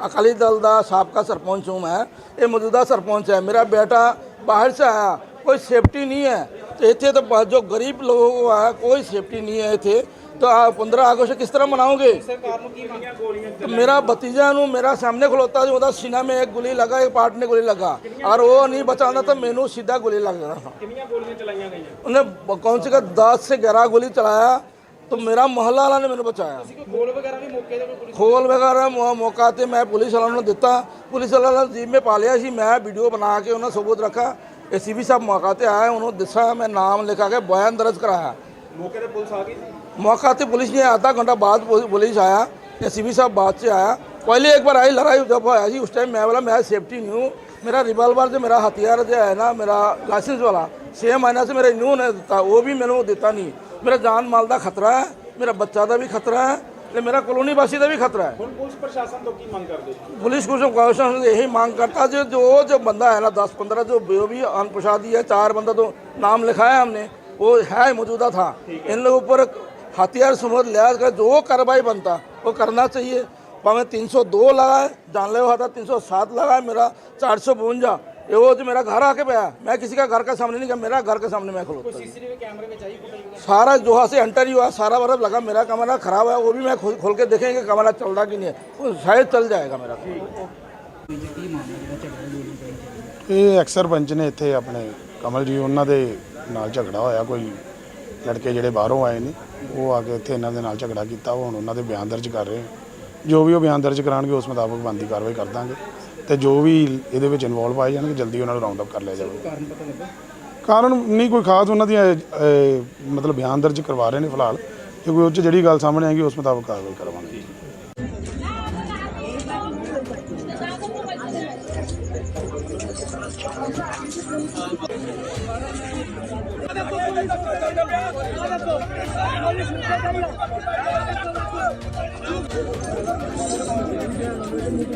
ਅਕਾਲੀ ਦਲ ਦਾ ਸਾਬਕਾ ਸਰਪੰਚ ਹੂੰ ਮੈਂ। ਇਹ ਮੌਜੂਦਾ ਸਰਪੰਚ ਹੈ। ਮੇਰਾ ਬੇਟਾ ਬਾਹਰ ਸੇ ਆਇਆ। ਕੋਈ ਸੇਫਟੀ ਨਹੀਂ ਹੈ। ਇੱਥੇ ਤਾਂ ਜੋ ਗਰੀਬ ਲੋਕ ਹੈ ਕੋਈ ਸੇਫਟੀ ਨਹੀਂ ਹੈ ਇੱਥੇ। ਤਾਂ 15 ਅਗਸਤ ਕਿਸ ਤਰ੍ਹਾਂ ਮਨਾਓਗੇ मेरा भतीजा ਨੂੰ ਮੇਰਾ ਸਾਹਮਣੇ ਖਲੋਤਾ ਸੀ ਉਹਦਾ ਸੀਨਾ ਮੇ ਇੱਕ ਗੋਲੀ ਲਗਾ ਇੱਕ ਪਾਰਟ ਨੇ ਗੋਲੀ ਲਗਾ ਔਰ ਉਹ ਨਹੀਂ ਬਚਾਉਂਦਾ ਤਾਂ ਮੈਨੂੰ ਸਿੱਧਾ ਗੋਲੀ ਲੱਗ ਜਾਣਾ ਕਿੰਨੀਆਂ ਗੋਲੀਆਂ ਚਲਾਈਆਂ ਗਈਆਂ ਉਹਨੇ ਕੌਣ ਸੀ 10 ਸੇ 11 ਗੋਲੀ ਚਲਾਇਆ तो मेरा मोहल्ला वाला ने मैंने बचाया खोल वगैरह भी मौके पे खोल वगैरह मौका तो मैं पुलिस वालों ने दिता पुलिस वालों ने जीप में पा लिया सी मैं वीडियो बना के उन्हें सबूत रखा ए सी भी साहब मौका तो आया उन्होंने दसा मैं नाम लिखा के बयान दर्ज कराया मौके पर पुलिस आ गई मौका पे पुलिस ने आधा घंटा बाद पुलिस पुलिस आया एसीबी साहब बाद से आया पहले एक बार आई लड़ाई जब आया जी उस टाइम मैं बोला मैं सेफ्टी नहीं हूँ मेरा रिवॉल्वर जो मेरा हथियार जो है ना मेरा लाइसेंस वाला छः महीना से मेरा इन्हों ने दिता वो भी मैंने वो दिता नहीं मेरा जान माल का खतरा है मेरा बच्चा का भी खतरा है ਤੇ ਮੇਰਾ ਕਲੋਨੀ ਵਾਸੀ ਦਾ ਵੀ ਖਤਰਾ ਹੈ ਹੁਣ ਪੁਲਿਸ ਪ੍ਰਸ਼ਾਸਨ ਤੋਂ ਕੀ ਮੰਗ ਕਰਦੇ पुलिस कुछ क्वेश्चन यही मांग करता जो जो जो बंदा है ना दस पंद्रह जो जो भी अनपुषादी है चार बंदा तो नाम लिखाया हमने वो है मौजूदा था इन लोगों पर हथियार समझ लिहाज कर जो कार्रवाई बनता वो करना चाहिए भावे तीन सौ दो लगा है जानलेवा था तीन सौ सात लगा है मेरा चार सौ बवंजा ये वो जो मेरा घर आके पाया मैं किसी का घर के सामने नहीं गया मेरा घर के सामने मैं खलोता हूँ। ਸੀਸੀਟੀਵੀ ਕੈਮਰੇ ਵਿੱਚ ਆਈ ਫੁਟੇਜ सारा जो से एंटर ही हुआ सारा बर्फ लगा मेरा कमरा खराब है वो भी मैं खोल खोल के देखेंगे कमरा चल रहा कि नहीं है वो शायद चल जाएगा मेरा ਕੀ ਮਾਮਲਾ ਜਿਹੜਾ ਝਗੜਾ ਗੋਲੀ ਪਈ ਇਹ ਐਕਸ ਸਰਪੰਚ ਨੇ ਇੱਥੇ ਆਪਣੇ ਕਮਲ ਜੀ ਉਹਨਾਂ ਦੇ ਨਾਲ ਝਗੜਾ ਹੋਇਆ ਕੋਈ ਲੜਕੇ ਜਿਹੜੇ ਬਾਹਰੋਂ ਆਏ ਨੇ, ਉਹ ਆ ਕੇ ਇੱਥੇ ਇਹਨਾਂ ਦੇ ਨਾਲ ਝਗੜਾ ਕੀਤਾ, ਉਹ ਹੁਣ ਉਹਨਾਂ ਦੇ ਬਿਆਨ ਦਰਜ ਕਰ ਰਹੇ ਹਾਂ। ਜੋ ਵੀ ਉਹ ਬਿਆਨ ਦਰਜ ਕਰਾਉਣਗੇ, ਉਸ ਮੁਤਾਬਕ ਬਣਦੀ ਕਾਰਵਾਈ ਕਰ ਦਾਂਗੇ। ਤੇ ਜੋ ਵੀ ਇਹਦੇ ਵਿੱਚ ਇਨਵੋਲਵ ਆਏ ਜਾਣਗੇ, ਜਲਦੀ ਉਹਨਾਂ ਨੂੰ ਰਾਉਂਡ ਅਪ ਕਰ ਲਿਆ ਜਾਵੇ। ਕਾਰਨ ਪਤਾ ਲੱਗਾ ਕਾਰਨ ਨਹੀਂ, ਕੋਈ ਖਾਸ ਉਹਨਾਂ ਦੀਆਂ ਮਤਲਬ ਬਿਆਨ ਦਰਜ ਕਰਵਾ ਰਹੇ ਨੇ ਫਿਲਹਾਲ ਜੇ ਕੋਈ ਉਹ 'ਚ ਜਿਹੜੀ ਗੱਲ ਸਾਹਮਣੇ ਆਏਗੀ, ਉਸ ਮੁਤਾਬਕ ਕਾਰਵਾਈ ਕਰਵਾਵਾਂਗੇ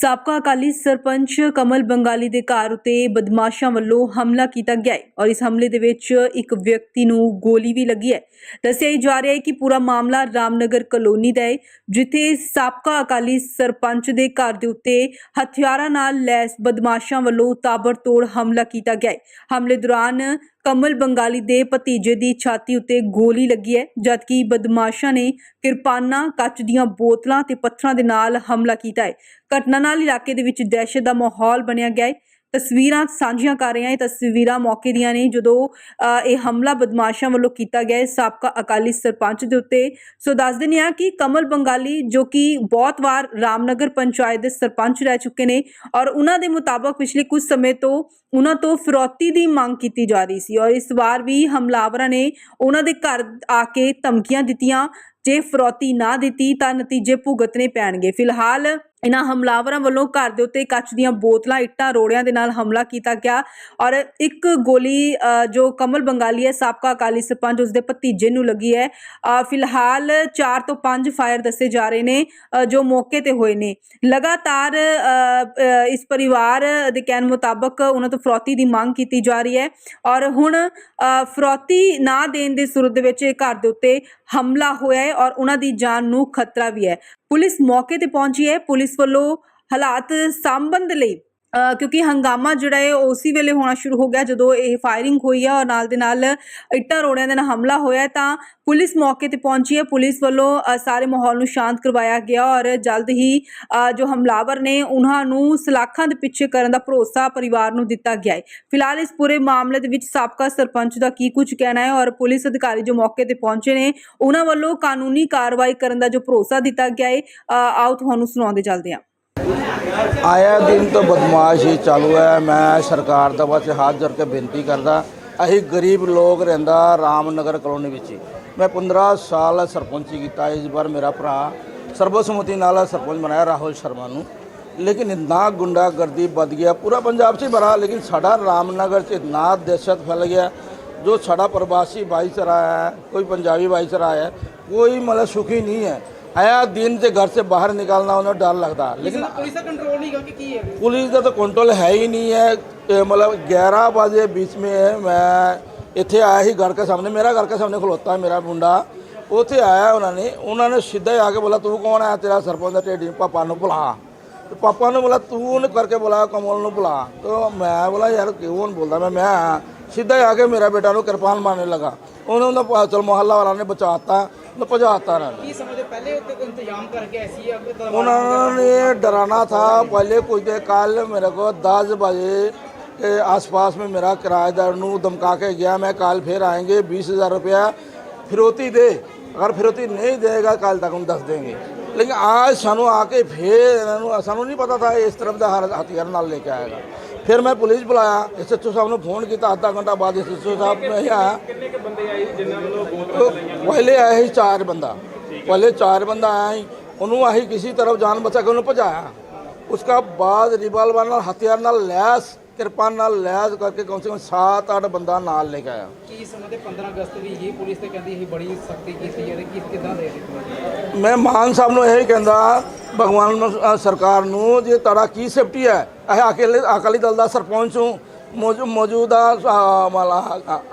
ਸਾਬਕਾ ਅਕਾਲੀ ਸਰਪੰਚ ਕਮਲ ਬੰਗਾਲੀ ਦੇ ਘਰ ਉਤੇ ਬਦਮਾਸ਼ਾਂ ਵੱਲੋਂ ਹਮਲਾ ਕੀਤਾ ਗਿਆ ਹੈ ਔਰ ਇਸ ਹਮਲੇ ਦੇ ਵਿੱਚ ਇੱਕ ਵਿਅਕਤੀ ਨੂੰ ਗੋਲੀ ਵੀ ਲੱਗੀ ਹੈ। ਦੱਸਿਆ ਜਾ ਰਿਹਾ ਹੈ ਕਿ ਪੂਰਾ ਮਾਮਲਾ ਰਾਮਨਗਰ ਕਲੋਨੀ ਦਾ ਹੈ, ਜਿੱਥੇ ਸਾਬਕਾ ਅਕਾਲੀ ਸਰਪੰਚ ਦੇ ਘਰ ਦੇ ਉੱਤੇ ਹਥਿਆਰਾਂ ਨਾਲ ਲੈਸ ਬਦਮਾਸ਼ਾਂ ਵੱਲੋਂ ਤਾਬੜਤੋੜ ਹਮਲਾ ਕੀਤਾ ਗਿਆ ਹੈ। ਹਮਲੇ ਦੌਰਾਨ ਕਮਲ ਬੰਗਾਲੀ ਦੇ ਭਤੀਜੇ ਦੀ ਛਾਤੀ ਉੱਤੇ ਗੋਲੀ ਲੱਗੀ ਹੈ, ਜਦਕਿ ਬਦਮਾਸ਼ਾਂ ਨੇ ਕਿਰਪਾਨਾਂ, ਕੱਚ ਦੀਆਂ ਬੋਤਲਾਂ ਤੇ ਪੱਥਰਾਂ ਦੇ ਨਾਲ ਹਮਲਾ ਕੀਤਾ ਹੈ। ਘਟਨਾ ਨਾਲ ਇਲਾਕੇ ਦੇ ਵਿੱਚ ਦਹਿਸ਼ਤ ਦਾ ਮਾਹੌਲ ਬਣਿਆ ਗਿਆ ਹੈ। ਤਸਵੀਰਾਂ ਸਾਂਝੀਆਂ ਕਰ ਰਹੇ ਹਾਂ। ਇਹ ਤਸਵੀਰਾਂ ਮੌਕੇ ਦੀਆਂ ਨੇ, ਜਦੋਂ ਇਹ ਹਮਲਾ ਬਦਮਾਸ਼ਾਂ ਵੱਲੋਂ ਕੀਤਾ ਗਿਆ ਹੈ, ਸਾਬਕਾ ਅਕਾਲੀ ਸਰਪੰਚ ਦੇ ਉੱਤੇ। ਸੋ ਦੱਸ ਦਿੰਦੇ ਹਾਂ ਕਿ ਕਮਲ ਬੰਗਾਲੀ, ਜੋ ਕਿ ਬਹੁਤ ਵਾਰ ਰਾਮਨਗਰ ਪੰਚਾਇਤ ਦੇ ਸਰਪੰਚ ਰਹਿ ਚੁੱਕੇ ਨੇ ਔਰ ਉਹਨਾਂ ਦੇ ਮੁਤਾਬਕ ਪਿਛਲੇ ਕੁਝ ਸਮੇਂ ਤੋਂ ਉਹਨਾਂ ਤੋਂ ਫਿਰੌਤੀ ਦੀ ਮੰਗ ਕੀਤੀ ਜਾ ਰਹੀ ਸੀ ਔਰ ਇਸ ਵਾਰ ਵੀ ਹਮਲਾਵਰਾਂ ਨੇ ਉਹਨਾਂ ਦੇ ਘਰ ਆ ਕੇ ਧਮਕੀਆਂ ਦਿੱਤੀਆਂ। ਜੇ ਫਿਰੌਤੀ ਨਾ ਦਿੱਤੀ ਤਾਂ ਨਤੀਜੇ ਭੁਗਤਣੇ ਪੈਣਗੇ। ਫਿਲਹਾਲ ਇਹਨਾਂ ਹਮਲਾਵਰਾਂ ਵੱਲੋਂ ਘਰ ਦੇ ਉੱਤੇ ਕੱਚ ਦੀਆਂ ਬੋਤਲਾਂ ਇੱਟਾਂ ਰੋੜਿਆਂ ਦੇ ਨਾਲ ਹਮਲਾ ਕੀਤਾ ਗਿਆ ਔਰ ਇੱਕ ਗੋਲੀ ਜੋ ਕਮਲ ਬੰਗਾਲੀ ਹੈ ਸਾਬਕਾ ਅਕਾਲੀ ਸਰਪੰਚ ਉਸਦੇ ਭਤੀਜੇ ਨੂੰ ਲੱਗੀ ਹੈ। ਫਿਲਹਾਲ 4 ਤੋਂ 5 ਫਾਇਰ ਦੱਸੇ ਜਾ ਰਹੇ ਨੇ ਜੋ ਮੌਕੇ ਤੇ ਹੋਏ ਨੇ। ਲਗਾਤਾਰ ਅ, ਇਸ ਪਰਿਵਾਰ ਦੇ ਕਹਿਣ ਮੁਤਾਬਕ ਉਹਨਾਂ ਤੋਂ ਫਰੌਤੀ ਦੀ ਮੰਗ ਕੀਤੀ ਜਾ ਰਹੀ ਹੈ ਔਰ ਹੁਣ ਅ, ਫਰੌਤੀ ਨਾ ਦੇਣ ਦੇ ਸੂਰਤ ਦੇ ਵਿੱਚ ਇਹ ਘਰ ਦੇ ਉੱਤੇ ਹਮਲਾ ਹੋਇਆ ਹੈ ਔਰ ਉਹਨਾਂ ਦੀ ਜਾਨ ਨੂੰ ਖਤਰਾ ਵੀ ਹੈ। ਪੁਲਿਸ ਮੌਕੇ ਤੇ ਪਹੁੰਚੀ ਹੈ। ਪੁਲਿਸ ਵੱਲੋਂ ਹਾਲਾਤ ਸਾਂਭਣ ਦੇ ਲਈ ਕਿਉਂਕਿ ਹੰਗਾਮਾ ਜਿਹੜਾ ਹੈ, ਉਹ ਉਸੇ ਵੇਲੇ ਹੋਣਾ ਸ਼ੁਰੂ ਹੋ ਗਿਆ ਜਦੋਂ ਇਹ ਫਾਇਰਿੰਗ ਹੋਈ ਹੈ ਔਰ ਨਾਲ ਦੇ ਨਾਲ ਇੱਟਾਂ ਰੋੜਿਆਂ ਦੇ ਨਾਲ ਹਮਲਾ ਹੋਇਆ ਤਾਂ ਪੁਲਿਸ ਮੌਕੇ ਤੇ ਪਹੁੰਚੀ ਹੈ। ਪੁਲਿਸ ਵੱਲੋਂ ਸਾਰੇ ਮਾਹੌਲ ਨੂੰ ਸ਼ਾਂਤ ਕਰਵਾਇਆ ਗਿਆ ਔਰ ਜਲਦ ਹੀ ਜੋ ਹਮਲਾਵਰ ਨੇ, ਉਹਨਾਂ ਨੂੰ ਸਲਾਖਾਂ ਦੇ ਪਿੱਛੇ ਕਰਨ ਦਾ ਭਰੋਸਾ ਪਰਿਵਾਰ ਨੂੰ ਦਿੱਤਾ ਗਿਆ ਹੈ। ਫਿਲਹਾਲ ਇਸ ਪੂਰੇ ਮਾਮਲੇ ਦੇ ਵਿੱਚ ਸਾਬਕਾ ਸਰਪੰਚ ਦਾ ਕੀ ਕੁਝ ਕਹਿਣਾ ਹੈ ਔਰ ਪੁਲਿਸ ਅਧਿਕਾਰੀ ਜੋ ਮੌਕੇ ਤੇ ਪਹੁੰਚੇ ਨੇ, ਉਹਨਾਂ ਵੱਲੋਂ ਕਾਨੂੰਨੀ ਕਾਰਵਾਈ ਕਰਨ ਦਾ ਜੋ ਭਰੋਸਾ ਦਿੱਤਾ ਗਿਆ ਹੈ। ਆਓ ਤੁਹਾਨੂੰ ਸੁਣਾਉਂਦੇ ਚੱਲਦੇ ਹਾਂ। ਆਇਆ ਦਿਨ ਤੋਂ ਬਦਮਾਸ਼ ਹੀ ਚਾਲੂ ਹੈ। ਮੈਂ ਸਰਕਾਰ ਦਾ ਬਸ ਹੱਥ ਜੋੜ ਕੇ ਬੇਨਤੀ ਕਰਦਾ, ਅਸੀਂ ਗਰੀਬ ਲੋਕ ਰਹਿੰਦਾ ਰਾਮਨਗਰ ਕਲੋਨੀ ਵਿੱਚ ਮੈਂ 15 ਸਾਲ ਸਰਪੰਚੀ ਕੀਤਾ, ਇਸ ਵਾਰ ਮੇਰਾ ਭਰਾ ਸਰਬਸਮਤੀ ਨਾਲ ਸਰਪੰਚ ਬਣਾਇਆ ਰਾਹੁਲ ਸ਼ਰਮਾ ਨੂੰ। ਲੇਕਿਨ ਇਤਨਾ ਗੁੰਡਾਗਰਦੀ ਵੱਧ ਗਿਆ, ਪੂਰਾ ਪੰਜਾਬ 'ਚ ਬਰਾ ਲੇਕਿਨ ਸਾਡਾ ਰਾਮਨਗਰ 'ਚ ਇਤਨਾ ਦਹਿਸ਼ਤ ਫੈਲ ਗਿਆ, ਜੋ ਸਾਡਾ ਪ੍ਰਵਾਸੀ ਭਾਈਚਾਰਾ ਹੈ ਕੋਈ ਪੰਜਾਬੀ ਭਾਈਚਾਰਾ ਹੈ ਕੋਈ ਮਤਲਬ ਸੁਖੀ ਨਹੀਂ ਹੈ। ਆਇਆ ਦਿਨ ਤੇ ਘਰ ਸੇ ਬਾਹਰ ਨਿਕਲਣਾ ਉਹਨਾਂ ਡਰ ਲੱਗਦਾ। ਲੇਕਿਨ ਪੁਲਿਸ ਦਾ ਕੰਟਰੋਲ ਨਹੀਂ ਕਿ ਕੀ ਹੈ ਪੁਲਿਸ ਦਾ ਤਾਂ ਕੰਟਰੋਲ ਹੈ ਹੀ ਨਹੀਂ ਹੈ। ਮਤਲਬ 11 ਵਜੇ ਵਿੱਚ ਮੇ ਮੈਂ ਇੱਥੇ ਆਇਆ ਸੀ ਘਰ ਕੇ ਸਾਹਮਣੇ ਮੇਰਾ ਘਰ ਕੇ ਸਾਹਮਣੇ ਖਲੋਤਾ ਮੇਰਾ ਮੁੰਡਾ। ਉੱਥੇ ਆਇਆ ਉਹਨਾਂ ਨੇ ਉਹਨਾਂ ਨੇ ਸਿੱਧਾ ਆ ਕੇ ਬੋਲਾ ਤੂੰ ਕੌਣ ਆਇਆ ਤੇਰਾ ਸਰਪੰਚ ਦਾ ਢੇਡੀ ਪਾਪਾ ਨੂੰ ਬੁਲਾ। ਤੇ ਪਾਪਾ ਨੂੰ ਬੋਲਾ ਤੂੰ ਉਹਨੂੰ ਕਰਕੇ ਬੁਲਾ ਕਮਲ ਨੂੰ ਬੁਲਾ। ਤਾਂ ਮੈਂ ਬੋਲਾ ਯਾਰ ਕਿਉਂ ਬੋਲਦਾ? ਮੈਂ ਮੈਂ ਸਿੱਧਾ ਆ ਕੇ ਮੇਰਾ ਬੇਟਾ ਨੂੰ ਕਿਰਪਾਨ ਮਾਰਨੇ ਲਗਾ। ਉਹਨਾਂ ਦਾ ਚਲ ਮੁਹੱਲਾ ਵਾਲਾ ਨੇ ਬਚਾਤਾ ਭਜਾਤਾ ਇਹਨਾਂ ਨੇ ਕੀ ਸਮਝਦੇ ਪਹਿਲੇ ਉੱਤੇ ਕੋਈ ਇੰਤਜ਼ਾਮ ਕਰਕੇ ਐਸੀ ਅੱਗੇ ਤਾਂ उन्होंने डराना था पहले कुछ देर कल मेरे को दस बजे के आसपास में मेरा किराएदार नू धमका के गया मैं कल फिर आएंगे बीस हज़ार रुपया फिरौती दे अगर फिरौती नहीं देगा कल तक हम दस देंगे लेकिन आज सानू आके फिर इन्होंने सानू नहीं पता था इस तरफ का हथियार ਫਿਰ ਮੈਂ ਪੁਲਿਸ ਬੁਲਾਇਆ ਐਸਐਚਓ ਸਾਹਿਬ ਨੂੰ ਫੋਨ ਕੀਤਾ ਅੱਧਾ ਘੰਟਾ ਬਾਅਦ ਐਸਐਚਓ ਸਾਹਿਬ ਨੇ ਆਇਆ। ਕਿੰਨੇ ਕ ਬੰਦੇ ਆਏ ਜਿਨ੍ਹਾਂ ਵੱਲੋਂ ਗੋਲੀਆਂ ਪਹਿਲੇ ਆਏ ਸੀ ਚਾਰ ਬੰਦਾ। ਪਹਿਲੇ ਚਾਰ ਬੰਦਾ ਆਇਆ ਸੀ ਉਹਨੂੰ ਆਹੀ ਕਿਸੇ ਤਰ੍ਹਾਂ ਜਾਨ ਬਚਾ ਕੇ ਉਹਨੂੰ ਭਜਾਇਆ। ਉਸਕਾ ਬਾਅਦ ਰਿਵਾਲਵਰ ਨਾਲ ਹਥਿਆਰ ਨਾਲ ਲੈਸ ਕਿਰਪਾ ਨਾਲ ਲੈਜ ਕਰਕੇ ਕਮ ਸੇ ਕਮ 7-8 ਬੰਦਾ ਨਾਲ ਲੈ ਕੇ ਆਇਆ। ਕੀ ਸਮਝਦੇ 15 ਅਗਸਤ ਦੀ ਇਹ ਪੁਲਿਸ ਤੇ ਕਹਿੰਦੀ ਇਹ ਬੜੀ ਸਖਤੀ ਕੀਤੀ ਹੈ ਕਿਸ ਕਿਦਾਂ ਦੇ ਰਹੀ ਮੈਂ ਮਾਨ ਸਾਹਿਬ ਨੂੰ ਇਹ ਕਹਿੰਦਾ ਭਗਵਾਨ ਸਰਕਾਰ ਨੂੰ ਜੇ ਤੁਹਾਡਾ ਕੀ ਸੇਫਟੀ ਹੈ ਇਹ ਅਕੇਲੇ ਅਕਾਲੀ ਦਲ ਦਾ ਸਰਪੰਚ ਹੂੰ। ਮੌਜੂਦਾ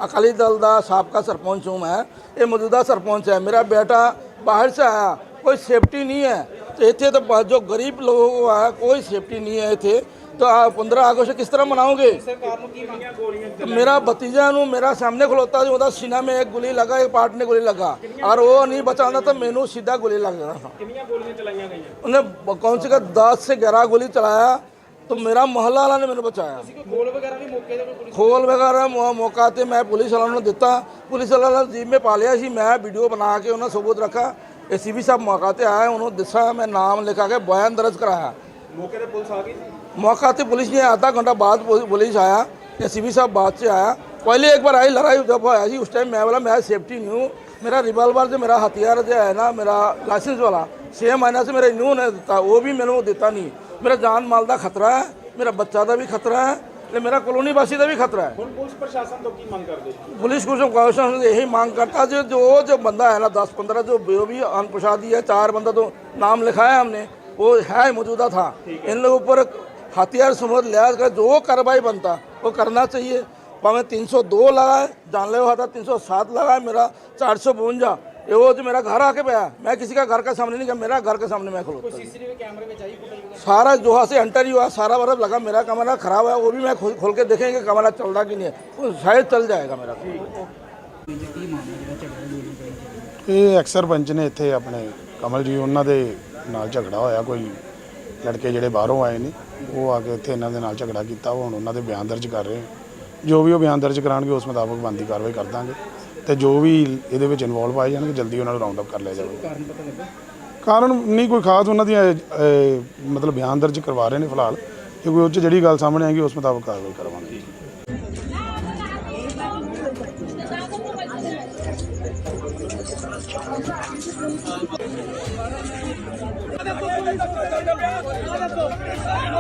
ਅਕਾਲੀ ਦਲ ਦਾ ਸਾਬਕਾ ਸਰਪੰਚ ਹੂੰ ਮੈਂ। ਇਹ ਮੌਜੂਦਾ ਸਰਪੰਚ ਹੈ ਮੇਰਾ ਬੇਟਾ ਬਾਹਰ ਸੇ ਆਇਆ ਕੋਈ ਸੇਫਟੀ ਨਹੀਂ ਹੈ। ਇੱਥੇ ਤਾਂ ਜੋ ਗਰੀਬ ਲੋਕ ਹੈ ਕੋਈ ਸੇਫਟੀ ਨਹੀਂ ਹੈ ਇੱਥੇ। ਤਾਂ 15 ਅਗਸਤ ਕਿਸ ਤਰ੍ਹਾਂ ਮਨਾਓਗੇ ਸਰਕਾਰ ਨੂੰ ਕੀ ਮੰਗਿਆ ਗੋਲੀਆਂ ਮੇਰਾ ਭਤੀਜਾ ਨੂੰ ਮੇਰਾ ਸਾਹਮਣੇ ਖਲੋਤਾ ਜੀ ਉਹਦਾ ਸੀਨਾ ਮੇ ਇੱਕ ਗੋਲੀ ਲਗਾ ਇੱਕ ਪਾਰਟ ਨੇ ਗੋਲੀ ਲਗਾ ਔਰ ਉਹ ਨਹੀਂ ਬਚਾਉਂਦਾ ਤਾਂ ਮੈਨੂੰ ਸਿੱਧਾ ਗੋਲੀ ਲੱਗ ਜਾਣਾ ਕਿੰਨੀਆਂ ਗੋਲੀਆਂ ਚਲਾਈਆਂ ਗਈਆਂ ਉਹਨੇ ਕੌਣ ਸੀਗਾ 10 ਸੇ 11 ਗੋਲੀ ਚਲਾਇਆ तो मेरा मोहल्ला वाला ने मैंने बचाया खोल वगैरह भी मौके पे खोल वगैरह मौका तो मैं पुलिस वालों ने दिता पुलिस वालों ने जीप में पा लिया सी मैं वीडियो बना के उन्हें सबूत रखा ए सी बी साहब मौका तो आया उन्होंने दसा मैं नाम लिखा के बयान दर्ज कराया मौके पर पुलिस आ गई मौका पे पुलिस ने आधा घंटा बाद पुलिस पुलिस आया एसीपी साहब बाद से आया पहले एक बार आई लड़ाई जब आया जी उस टाइम मैं बोला मैं सेफ्टी नहीं हूँ मेरा रिवॉल्वर जो मेरा हथियार जो है ना मेरा लाइसेंस वाला छः महीने से मेरा इन्हों ने दिता वो भी मैंने वो देता नहीं मेरा जान माल का खतरा है मेरा बच्चा का भी खतरा है ਤੇ ਮੇਰਾ ਕਲੋਨੀ ਵਾਸੀ ਦਾ ਵੀ ਖਤਰਾ ਹੈ ਹੁਣ ਪੁਲਿਸ ਪ੍ਰਸ਼ਾਸਨ ਤੋਂ ਕੀ ਮੰਗ ਕਰਦੇ ਜੀ पुलिस को जो कमिश्नर से यही मांग करता है जो जो जो बंदा है ना दस पंद्रह जो जो भी अनपुषादी है चार बंदा तो नाम लिखा है हमने वो है मौजूदा था इन लोगों पर हथियार समझ लिहाज कर जो कार्रवाई बनता वो करना चाहिए भावें तीन सौ दो लगा है जानलेवा था तीन सौ सात लगा है मेरा चार सौ बवंजा ये वो जो मेरा घर आके पाया मैं किसी का घर का सामने नहीं गया मेरा घर के सामने मैं खलोता था। ਸੀਸੀਟੀਵੀ ਕੈਮਰੇ ਵਿੱਚ ਆਈ ਫੁਟੇਜ सारा जोहा से एंटर ही हुआ सारा बर्फ लगा मेरा कमरा खराब है वो भी मैं खोल खोल के देखेंगे कमरा चल रहा कि नहीं है वो शायद चल जाएगा मेरा ਇਹ ਅਕਸਰ ਪੰਚ ਨੇ ਇੱਥੇ ਆਪਣੇ ਕਮਲ ਜੀ ਉਹਨਾਂ ਦੇ ਨਾਲ ਝਗੜਾ ਹੋਇਆ ਕੋਈ ਲੜਕੇ ਜਿਹੜੇ ਬਾਹਰੋਂ ਆਏ ਨੇ ਉਹ ਆ ਕੇ ਇੱਥੇ ਇਹਨਾਂ ਦੇ ਨਾਲ ਝਗੜਾ ਕੀਤਾ ਉਹ ਹੁਣ ਉਹਨਾਂ ਦੇ ਬਿਆਨ ਦਰਜ ਕਰ ਰਹੇ। ਜੋ ਵੀ ਉਹ ਬਿਆਨ ਦਰਜ ਕਰਾਉਣਗੇ ਉਸ ਮੁਤਾਬਕ ਬਣਦੀ ਕਾਰਵਾਈ ਕਰ ਦਾਂਗੇ। ਤੇ ਜੋ ਵੀ ਇਹਦੇ ਵਿੱਚ ਇਨਵੋਲਵ ਆਏ ਜਾਣਗੇ ਜਲਦੀ ਉਹਨਾਂ ਨੂੰ ਰਾਉਂਡ ਅਪ ਕਰ ਲਿਆ ਜਾਵੇਗਾ ਕਾਰਨ ਪਤਾ ਲੱਗਾ? ਕਾਰਨ ਨਹੀਂ ਕੋਈ ਖਾਸ ਉਹਨਾਂ ਅਹ, ਮਤਲਬ ਬਿਆਨ ਦਰਜ ਕਰਵਾ ਰਹੇ ਨੇ ਫਿਲਹਾਲ। ਕਿ ਕੋਈ ਉਹ 'ਚ ਜਿਹੜੀ ਗੱਲ ਸਾਹਮਣੇ ਆਏਗੀ ਉਸ ਮੁਤਾਬਕ ਕਾਰਵਾਈ ਕਰਵਾਵਾਂਗੇ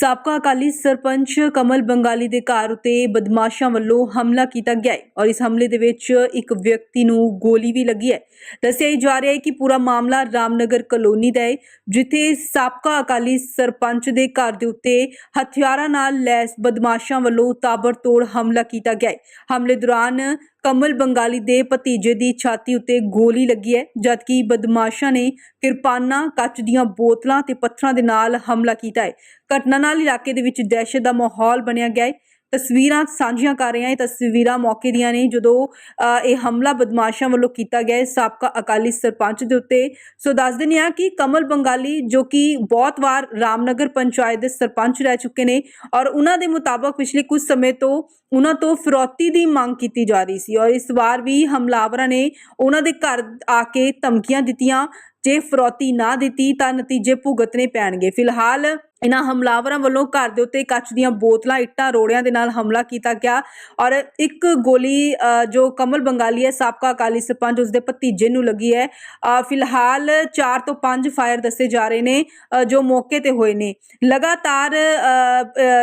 ਸਾਬਕਾ ਅਕਾਲੀ ਸਰਪੰਚ ਕਮਲ ਬੰਗਾਲੀ ਦੇ ਘਰ ਉਤੇ ਬਦਮਾਸ਼ਾਂ ਵੱਲੋਂ ਹਮਲਾ ਕੀਤਾ ਗਿਆ ਹੈ ਔਰ ਇਸ ਹਮਲੇ ਦੇ ਵਿੱਚ ਇੱਕ ਵਿਅਕਤੀ ਨੂੰ ਗੋਲੀ ਵੀ ਲੱਗੀ ਹੈ। ਦੱਸਿਆ ਜਾ ਰਿਹਾ ਹੈ ਕਿ ਪੂਰਾ ਮਾਮਲਾ ਰਾਮਨਗਰ ਕਲੋਨੀ ਦਾ ਹੈ, ਜਿੱਥੇ ਸਾਬਕਾ ਅਕਾਲੀ ਸਰਪੰਚ ਦੇ ਘਰ ਦੇ ਉੱਤੇ ਹਥਿਆਰਾਂ ਨਾਲ ਲੈਸ ਬਦਮਾਸ਼ਾਂ ਵੱਲੋਂ ਤਾਬੜਤੋੜ ਹਮਲਾ ਕੀਤਾ ਗਿਆ ਹੈ। ਹਮਲੇ ਦੌਰਾਨ ਕਮਲ ਬੰਗਾਲੀ ਦੇ ਭਤੀਜੇ ਦੀ ਛਾਤੀ ਉੱਤੇ ਗੋਲੀ ਲੱਗੀ ਹੈ, ਜਦਕਿ ਬਦਮਾਸ਼ਾਂ ਨੇ ਕਿਰਪਾਨਾਂ, ਕੱਚ ਦੀਆਂ ਬੋਤਲਾਂ ਤੇ ਪੱਥਰਾਂ ਦੇ ਨਾਲ ਹਮਲਾ ਕੀਤਾ ਹੈ। ਘਟਨਾ ਨਾਲ ਇਲਾਕੇ ਦੇ ਵਿੱਚ ਦਹਿਸ਼ਤ ਦਾ ਮਾਹੌਲ ਬਣਿਆ ਗਿਆ ਹੈ। ਤਸਵੀਰਾਂ ਸਾਂਝੀਆਂ ਕਰ ਰਹੇ ਹਾਂ। ਇਹ ਤਸਵੀਰਾਂ ਮੌਕੇ ਦੀਆਂ ਨੇ ਜਦੋਂ ਇਹ ਹਮਲਾ ਬਦਮਾਸ਼ਾਂ ਵੱਲੋਂ ਕੀਤਾ ਗਿਆ ਹੈ ਸਾਬਕਾ ਅਕਾਲੀ ਸਰਪੰਚ ਦੇ ਉੱਤੇ। ਸੋ ਦੱਸ ਦਿੰਦੇ ਹਾਂ ਕਿ ਕਮਲ ਬੰਗਾਲੀ ਜੋ ਕਿ ਬਹੁਤ ਵਾਰ ਰਾਮਨਗਰ ਪੰਚਾਇਤ ਦੇ ਸਰਪੰਚ ਰਹਿ ਚੁੱਕੇ ਨੇ ਔਰ ਉਹਨਾਂ ਦੇ ਮੁਤਾਬਕ ਪਿਛਲੇ ਕੁਝ ਸਮੇਂ ਤੋਂ ਉਹਨਾਂ ਤੋਂ ਫਿਰੌਤੀ ਦੀ ਮੰਗ ਕੀਤੀ ਜਾ ਰਹੀ ਸੀ ਔਰ ਇਸ ਵਾਰ ਵੀ ਹਮਲਾਵਰਾਂ ਨੇ ਉਹਨਾਂ ਦੇ ਘਰ ਆ ਕੇ ਧਮਕੀਆਂ ਦਿੱਤੀਆਂ। ਜੇ ਫਿਰੌਤੀ ਨਾ ਦਿੱਤੀ ਤਾਂ ਨਤੀਜੇ ਭੁਗਤਣੇ ਪੈਣਗੇ। ਫਿਲਹਾਲ ਇਹਨਾਂ ਹਮਲਾਵਰਾਂ ਵੱਲੋਂ ਘਰ ਦੇ ਉੱਤੇ ਕੱਚ ਦੀਆਂ ਬੋਤਲਾਂ ਇੱਟਾਂ ਰੋੜਿਆਂ ਦੇ ਨਾਲ ਹਮਲਾ ਕੀਤਾ ਗਿਆ ਔਰ ਇੱਕ ਗੋਲੀ ਜੋ ਕਮਲ ਬੰਗਾਲੀ ਹੈ ਸਾਬਕਾ ਅਕਾਲੀ ਸਰਪੰਚ ਉਸਦੇ ਭਤੀਜੇ ਨੂੰ ਲੱਗੀ ਹੈ। ਫਿਲਹਾਲ 4 ਤੋਂ 5 ਫਾਇਰ ਦੱਸੇ ਜਾ ਰਹੇ ਨੇ ਜੋ ਮੌਕੇ ਤੇ ਹੋਏ ਨੇ। ਲਗਾਤਾਰ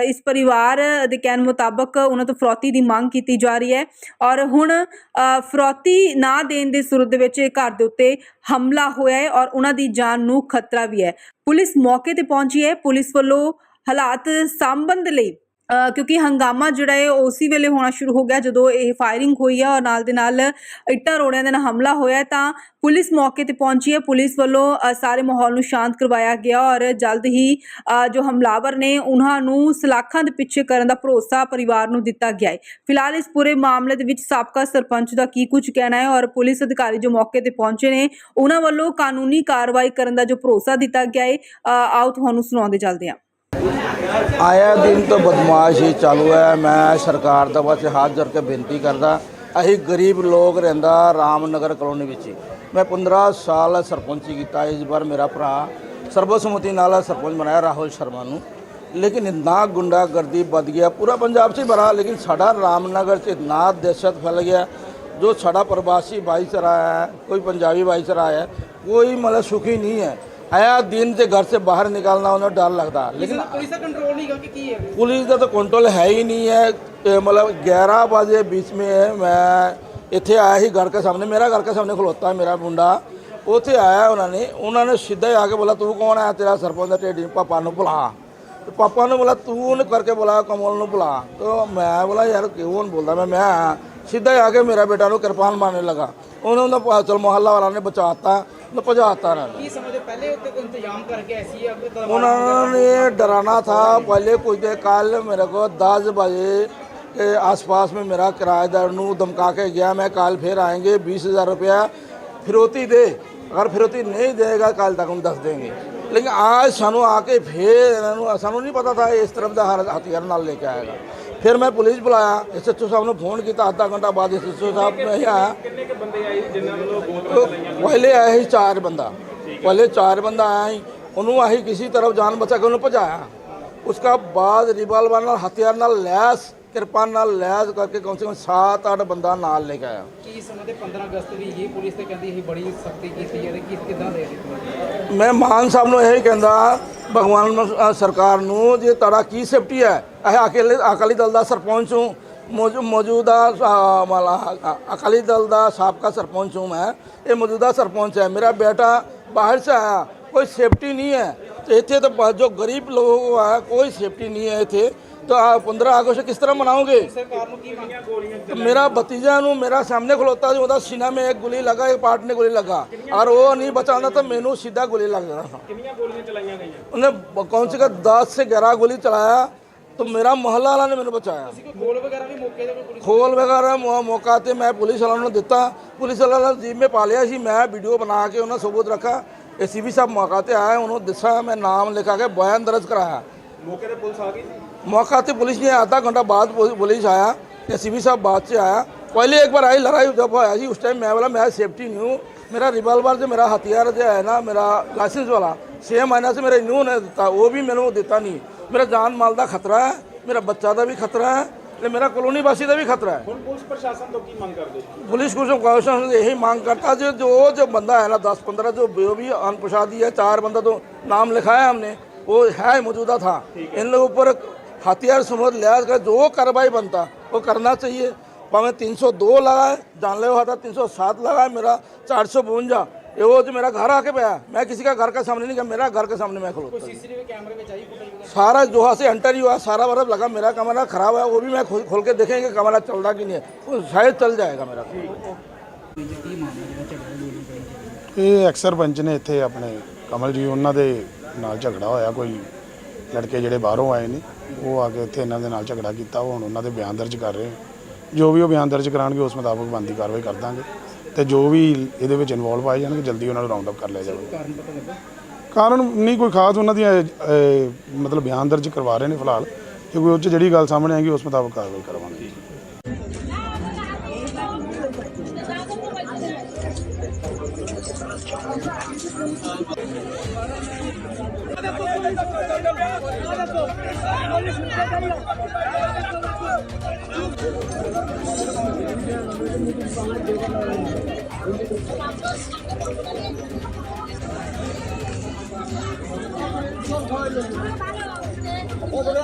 ਇਸ ਪਰਿਵਾਰ ਦੇ ਕਹਿਣ ਮੁਤਾਬਕ ਉਹਨਾਂ ਤੋਂ ਫਰੌਤੀ ਦੀ ਮੰਗ ਕੀਤੀ ਜਾ ਰਹੀ ਹੈ ਔਰ ਹੁਣ ਅ, ਫਰੌਤੀ ਨਾ ਦੇਣ ਦੇ ਸੂਰਤ ਵਿੱਚ ਘਰ ਦੇ ਉੱਤੇ ਹਮਲਾ ਹੋਇਆ ਹੈ ਔਰ ਉਹਨਾਂ ਦੀ ਜਾਨ ਨੂੰ ਖਤਰਾ ਵੀ ਹੈ। ਪੁਲਿਸ ਮੌਕੇ ਤੇ ਪਹੁੰਚੀ ਹੈ। ਪੁਲਿਸ ਵੱਲੋਂ ਹਾਲਾਤ ਸਾਂਭਣ ਦੇ ਲਈ ਕਿਉਂਕਿ ਹੰਗਾਮਾ ਜਿਹੜਾ ਹੈ, ਉਹ ਉਸੇ ਵੇਲੇ ਹੋਣਾ ਸ਼ੁਰੂ ਹੋ ਗਿਆ ਜਦੋਂ ਇਹ ਫਾਇਰਿੰਗ ਹੋਈ ਹੈ ਔਰ ਨਾਲ ਦੇ ਨਾਲ ਇੱਟਾਂ ਰੋੜਿਆਂ ਦੇ ਨਾਲ ਹਮਲਾ ਹੋਇਆ ਤਾਂ ਪੁਲਿਸ ਮੌਕੇ ਤੇ ਪਹੁੰਚੀ ਹੈ। ਪੁਲਿਸ ਵੱਲੋਂ ਸਾਰੇ ਮਾਹੌਲ ਨੂੰ ਸ਼ਾਂਤ ਕਰਵਾਇਆ ਗਿਆ ਔਰ ਜਲਦ ਹੀ ਜੋ ਹਮਲਾਵਰ ਨੇ, ਉਹਨਾਂ ਨੂੰ ਸਲਾਖਾਂ ਦੇ ਪਿੱਛੇ ਕਰਨ ਦਾ ਭਰੋਸਾ ਪਰਿਵਾਰ ਨੂੰ ਦਿੱਤਾ ਗਿਆ ਹੈ। ਫਿਲਹਾਲ ਇਸ ਪੂਰੇ ਮਾਮਲੇ ਦੇ ਵਿੱਚ ਸਾਬਕਾ ਸਰਪੰਚ ਦਾ ਕੀ ਕੁਝ ਕਹਿਣਾ ਹੈ ਔਰ ਪੁਲਿਸ ਅਧਿਕਾਰੀ ਜੋ ਮੌਕੇ ਤੇ ਪਹੁੰਚੇ ਨੇ, ਉਹਨਾਂ ਵੱਲੋਂ ਕਾਨੂੰਨੀ ਕਾਰਵਾਈ ਕਰਨ ਦਾ ਜੋ ਭਰੋਸਾ ਦਿੱਤਾ ਗਿਆ ਹੈ। ਆਓ ਤੁਹਾਨੂੰ ਸੁਣਾਉਂਦੇ ਚੱਲਦੇ ਹਾਂ। ਆਇਆ ਦਿਨ ਤੋਂ ਬਦਮਾਸ਼ ਹੀ ਚਾਲੂ ਹੈ। ਮੈਂ ਸਰਕਾਰ ਦਾ ਬਸ ਹੱਥ ਜੋੜ ਕੇ ਬੇਨਤੀ ਕਰਦਾ, ਅਸੀਂ ਗਰੀਬ ਲੋਕ ਰਹਿੰਦਾ ਰਾਮਨਗਰ ਕਲੋਨੀ ਵਿੱਚ ਮੈਂ 15 ਸਾਲ ਸਰਪੰਚੀ ਕੀਤਾ, ਇਸ ਵਾਰ ਮੇਰਾ ਭਰਾ ਸਰਬਸਮਤੀ ਨਾਲ ਸਰਪੰਚ ਬਣਾਇਆ ਰਾਹੁਲ ਸ਼ਰਮਾ ਨੂੰ। ਲੇਕਿਨ ਇਤਨਾ ਗੁੰਡਾਗਰਦੀ ਵੱਧ ਗਿਆ, ਪੂਰਾ ਪੰਜਾਬ 'ਚ ਬੜਾ, ਲੇਕਿਨ ਸਾਡਾ ਰਾਮਨਗਰ 'ਚ ਇਤਨਾ ਦਹਿਸ਼ਤ ਫੈਲ ਗਿਆ, ਜੋ ਸਾਡਾ ਪ੍ਰਵਾਸੀ ਭਾਈਚਾਰਾ ਹੈ, ਕੋਈ ਪੰਜਾਬੀ ਭਾਈਚਾਰਾ ਹੈ, ਕੋਈ ਮਤਲਬ ਸੁਖੀ ਨਹੀਂ ਹੈ। आया दिन से घर से बाहर निकालना उन्हें डर लगता लेकिन ਪੁਲਿਸ ਦਾ ਕੰਟਰੋਲ ਨਹੀਂ ਗਾ ਕਿ ਕੀ ਹੈ पुलिस का तो कंट्रोल है ही नहीं है ए, मतलब ग्यारह बजे बीच में है मैं ਇੱਥੇ ਆਇਆ ਸੀ ਘਰ ਕੇ ਸਾਹਮਣੇ ਮੇਰਾ ਘਰ ਕੇ ਸਾਹਮਣੇ ਖਲੋਤਾ ਮੇਰਾ ਮੁੰਡਾ ਉੱਥੇ ਆਇਆ ਉਹਨਾਂ ਨੇ ਉਹਨਾਂ ਨੇ ਸਿੱਧਾ ਹੀ ਆ ਕੇ ਬੋਲਾ ਤੂੰ ਕੌਣ ਹੈ ਤੇਰਾ ਸਰਪੰਚ ਦਾ ਢੇਡੀ ਪਾਪਾ ਨੂੰ ਬੁਲਾ ਤੇ ਪਾਪਾ ਨੂੰ ਬੋਲਾ ਤੂੰ ਉਹਨੇ ਕਰਕੇ ਬੁਲਾ ਕਮਲ ਨੂੰ ਬੁਲਾ ਤਾਂ ਮੈਂ ਬੋਲਾ ਯਾਰ ਕਿਉਂ ਬੋਲਦਾ ਮੈਂ ਮੈਂ ਆਇਆ। ਸਿੱਧਾ ਹੀ ਆ ਕੇ ਮੇਰਾ ਬੇਟਾ ਨੂੰ ਕਿਰਪਾਨ ਮਾਰਨੇ ਲਗਾ ਉਹਨਾਂ ਦਾ ਪਤਾ ਚਲ ਮੁਹੱਲਾ ਵਾਲਾ ਨੇ ਬਚਾਤਾ ਉਹਨੇ ਭਜਾਤਾ ਉਹਨਾਂ ਨੇ ਕੀ ਸਮਝਦੇ ਪਹਿਲੇ ਉੱਤੇ ਕੋਈ ਇੰਤਜ਼ਾਮ ਕਰਕੇ ਐਸੀ ਅੱਗੇ ਤਾਂ उन्होंने डराना था पहले कुछ देर कल मेरे को दस बजे के आसपास में मेरा किराएदार ਨੂੰ धमका के गया मैं कल फिर आएंगे बीस हज़ार रुपया फिरौती दे अगर फिरौती नहीं देगा कल तक हम दस देंगे लेकिन आज सानू आके फिर ਇਹਨਾਂ ਨੂੰ ਸਾਨੂੰ ਨਹੀਂ ਪਤਾ था इस तरफ ਦਾ ਹਰ ਹਥਿਆਰ ਨਾਲ ਲੈ ਕੇ ਆਏਗਾ ਫਿਰ ਮੈਂ ਪੁਲਿਸ ਬੁਲਾਇਆ ਐਸਐਚਓ ਸਾਹਿਬ ਨੂੰ ਫੋਨ ਕੀਤਾ ਅੱਧਾ ਘੰਟਾ ਬਾਅਦ ਐਸਐਚਓ ਸਾਹਿਬ ਨਹੀਂ ਆਇਆ ਕਿੰਨੇ ਕੇ ਬੰਦੇ ਆਏ ਜਿਨ੍ਹਾਂ ਵੱਲੋਂ ਗੋਲੀਆਂ ਪਹਿਲੇ ਆਇਆ ਸੀ ਚਾਰ ਬੰਦਾ। ਪਹਿਲੇ ਚਾਰ ਬੰਦਾ ਆਇਆ ਸੀ ਉਹਨੂੰ ਆਹੀ ਕਿਸੇ ਤਰ੍ਹਾਂ ਜਾਨ ਬਚਾ ਕੇ ਉਹਨੂੰ ਭਜਾਇਆ। ਉਸਕਾ ਬਾਅਦ ਰਿਵਾਲਵਰ ਨਾਲ ਹਥਿਆਰ ਨਾਲ ਲੈਸ ਕਿਰਪਾ ਨਾਲ ਲੈਜ ਕਰਕੇ ਕਮ ਸੇ ਕਮ 7-8 ਬੰਦਾ ਨਾਲ ਲੈ ਕੇ ਆਇਆ। ਕੀ ਸਮਝਦੇ 15 ਅਗਸਤ ਦੀ ਇਹ ਪੁਲਿਸ ਤੇ ਕਹਿੰਦੀ ਇਹ ਬੜੀ ਸਖਤੀ ਕੀਤੀ ਜਾ ਕਿਸ ਕਿਦਾਂ ਦੇ ਰਹੀ ਮੈਂ ਮਾਨ ਸਾਹਿਬ ਨੂੰ ਇਹ ਕਹਿੰਦਾ ਭਗਵਾਨ ਸਰਕਾਰ ਨੂੰ ਜੇ ਤੁਹਾਡਾ ਕੀ ਸੇਫਟੀ ਹੈ ਇਹ ਅਕੇਲੇ ਅਕਾਲੀ ਦਲ ਦਾ ਸਰਪੰਚ ਹੂੰ। ਮੌਜੂਦਾ ਅਕਾਲੀ ਦਲ ਦਾ ਸਾਬਕਾ ਸਰਪੰਚ ਹੂੰ ਮੈਂ। ਇਹ ਮੌਜੂਦਾ ਸਰਪੰਚ ਹੈ ਮੇਰਾ ਬੇਟਾ ਬਾਹਰ ਸੇ ਆਇਆ ਕੋਈ ਸੇਫਟੀ ਨਹੀਂ ਹੈ। ਇੱਥੇ ਤਾਂ ਜੋ ਗਰੀਬ ਲੋਕ ਹੈ ਕੋਈ ਸੇਫਟੀ ਨਹੀਂ ਹੈ ਇੱਥੇ। ਤਾਂ 15 ਅਗਸਤ ਕਿਸ ਤਰ੍ਹਾਂ ਮਨਾਓਗੇ? ਸਰਕਾਰ ਨੂੰ ਕੀ ਮੰਗਿਆ ਗੋਲੀਆਂ ਮੇਰਾ ਭਤੀਜਾ ਨੂੰ ਮੇਰਾ ਸਾਹਮਣੇ ਖਲੋਤਾ ਸੀ ਉਹਦਾ ਸੀਨਾ ਮੇ ਇੱਕ ਗੋਲੀ ਲਗਾ ਇੱਕ ਪਾਰਟ ਨੇ ਗੋਲੀ ਲਗਾ। ਔਰ ਉਹ ਨਹੀਂ ਬਚਾਉਂਦਾ ਤਾਂ ਮੈਨੂੰ ਸਿੱਧਾ ਗੋਲੀ ਲੱਗ ਜਾਣਾ। ਕਿੰਨੀਆਂ ਗੋਲੀਆਂ ਚਲਾਈਆਂ ਗਈਆਂ? ਉਹਨੇ ਕੌਣ ਸੀ 10 ਸੇ 11 ਗੋਲੀ ਚਲਾਇਆ ਤਾਂ ਮੇਰਾ ਮਹੱਲਾ ਵਾਲਾ ਨੇ ਮੈਨੂੰ ਬਚਾਇਆ। ਖੋਲ ਵਗੈਰਾ ਵੀ ਮੌਕੇ ਤੇ ਪੁਲਿਸ ਖੋਲ ਵਗੈਰਾ ਮੌਕਾ ਤੇ ਮੈਂ ਪੁਲਿਸ ਵਾਲਿਆਂ ਨੂੰ ਦਿੱਤਾ। ਪੁਲਿਸ ਵਾਲਿਆਂ ਨੇ ਜੀਬ ਮੇ ਪਾ ਲਿਆ ਸੀ ਮੈਂ ਵੀਡੀਓ ਬਣਾ ਕੇ ਉਹਨਾਂ ਸਬੂਤ ਰੱਖਾ। ਏਸੀਬੀ ਸਾਹਿਬ ਮੌਕਾ ਤੇ ਆਇਆ ਉਹਨੂੰ ਦੱਸਿਆ ਮੈਂ ਨਾਮ ਲਿਖਾ ਕੇ ਬਿਆਨ ਦਰਜ ਕਰਾਇਆ। ਮੌਕੇ ਤੇ ਪੁਲਿਸ ਆ ਗਈ मौका पे पुलिस ने आधा घंटा बाद पुलिस पुलिस आया एसीबी साहब बाद से आया पहले एक बार आई लड़ाई जब आया जी उस टाइम मैं बोला मैं सेफ्टी नहीं हूँ मेरा रिवॉल्वर जो मेरा हथियार जो है ना मेरा लाइसेंस वाला छः महीना से मेरा इन्हू ने दिता वो भी मैंने वो दिता नहीं मेरा जान माल का खतरा है मेरा बच्चा का भी खतरा है ਤੇ ਮੇਰਾ ਕਲੋਨੀ ਵਾਸੀ ਦਾ ਵੀ ਖਤਰਾ ਹੈ ਹੁਣ ਪੁਲਿਸ ਪ੍ਰਸ਼ਾਸਨ ਤੋਂ ਕੀ ਮੰਗ ਕਰਦੇ ਜੀ पुलिस को जो क्वेश्चन यही मांग करता जो जो जो बंदा है ना दस पंद्रह जो जो भी अनपुषादी है चार बंदा तो नाम लिखाया हमने वो है मौजूदा था इन लोगों पर हथियार समझ लिहाज कर जो कार्रवाई बनता वो करना चाहिए भावे तीन सौ दो लगाए जानलेवा था तीन सौ सात लगाए मेरा चार सौ बवंजा ये वो जो मेरा घर आके पाया मैं किसी का घर का सामने नहीं गया मेरा घर के सामने मैं खलोता ਸੀਸੀਟੀਵੀ ਕੈਮਰੇ ਵਿੱਚ ਆਈ ਫੁਟੇਜ ਵਗੈਰਾ सारा जोहा से एंटर ही हुआ सारा बर्फ लगा मेरा कमरा खराब है वो भी मैं खोल खोल के देखेंगे कमरा चल रहा कि नहीं है वो शायद चल जाएगा मेरा ਇਹ ਅਕਸਰ ਪੰਚ ਨੇ ਇੱਥੇ ਆਪਣੇ ਕਮਲ ਜੀ ਉਹਨਾਂ ਦੇ ਨਾਲ ਝਗੜਾ ਹੋਇਆ ਕੋਈ ਲੜਕੇ ਜਿਹੜੇ ਬਾਹਰੋਂ ਆਏ ਨੇ ਉਹ ਆ ਕੇ ਇੱਥੇ ਇਹਨਾਂ ਦੇ ਨਾਲ ਝਗੜਾ ਕੀਤਾ ਉਹ ਹੁਣ ਉਹਨਾਂ ਦੇ ਬਿਆਨ ਦਰਜ ਕਰ ਰਹੇ ਆ। ਜੋ ਵੀ ਉਹ ਬਿਆਨ ਦਰਜ ਕਰਾਉਣਗੇ ਉਸ ਮੁਤਾਬਕ ਬਣਦੀ ਕਾਰਵਾਈ ਕਰ ਦਾਂਗੇ। ਤੇ ਜੋ ਵੀ ਇਹਦੇ ਵਿੱਚ ਇਨਵੋਲਵ ਆਏ ਜਾਣਗੇ ਜਲਦੀ ਉਹਨਾਂ ਨੂੰ ਰਾਉਂਡ ਅਪ ਕਰ ਲਿਆ ਜਾਵੇਗਾ ਕਾਰਨ ਪਤਾ ਲੱਗਾ? ਕਾਰਨ ਨਹੀਂ ਕੋਈ ਖਾਸ ਉਹਨਾਂ ਦੀਆਂ ਅਹ, ਮਤਲਬ ਬਿਆਨ ਦਰਜ ਕਰਵਾ ਰਹੇ ਨੇ ਫਿਲਹਾਲ। ਜੇ ਕੋਈ ਉਹ 'ਚ ਜਿਹੜੀ ਗੱਲ ਸਾਹਮਣੇ ਆਏਗੀ ਉਸ ਮੁਤਾਬਕ ਕਾਰਵਾਈ ਕਰਵਾਵਾਂਗੇ ওদের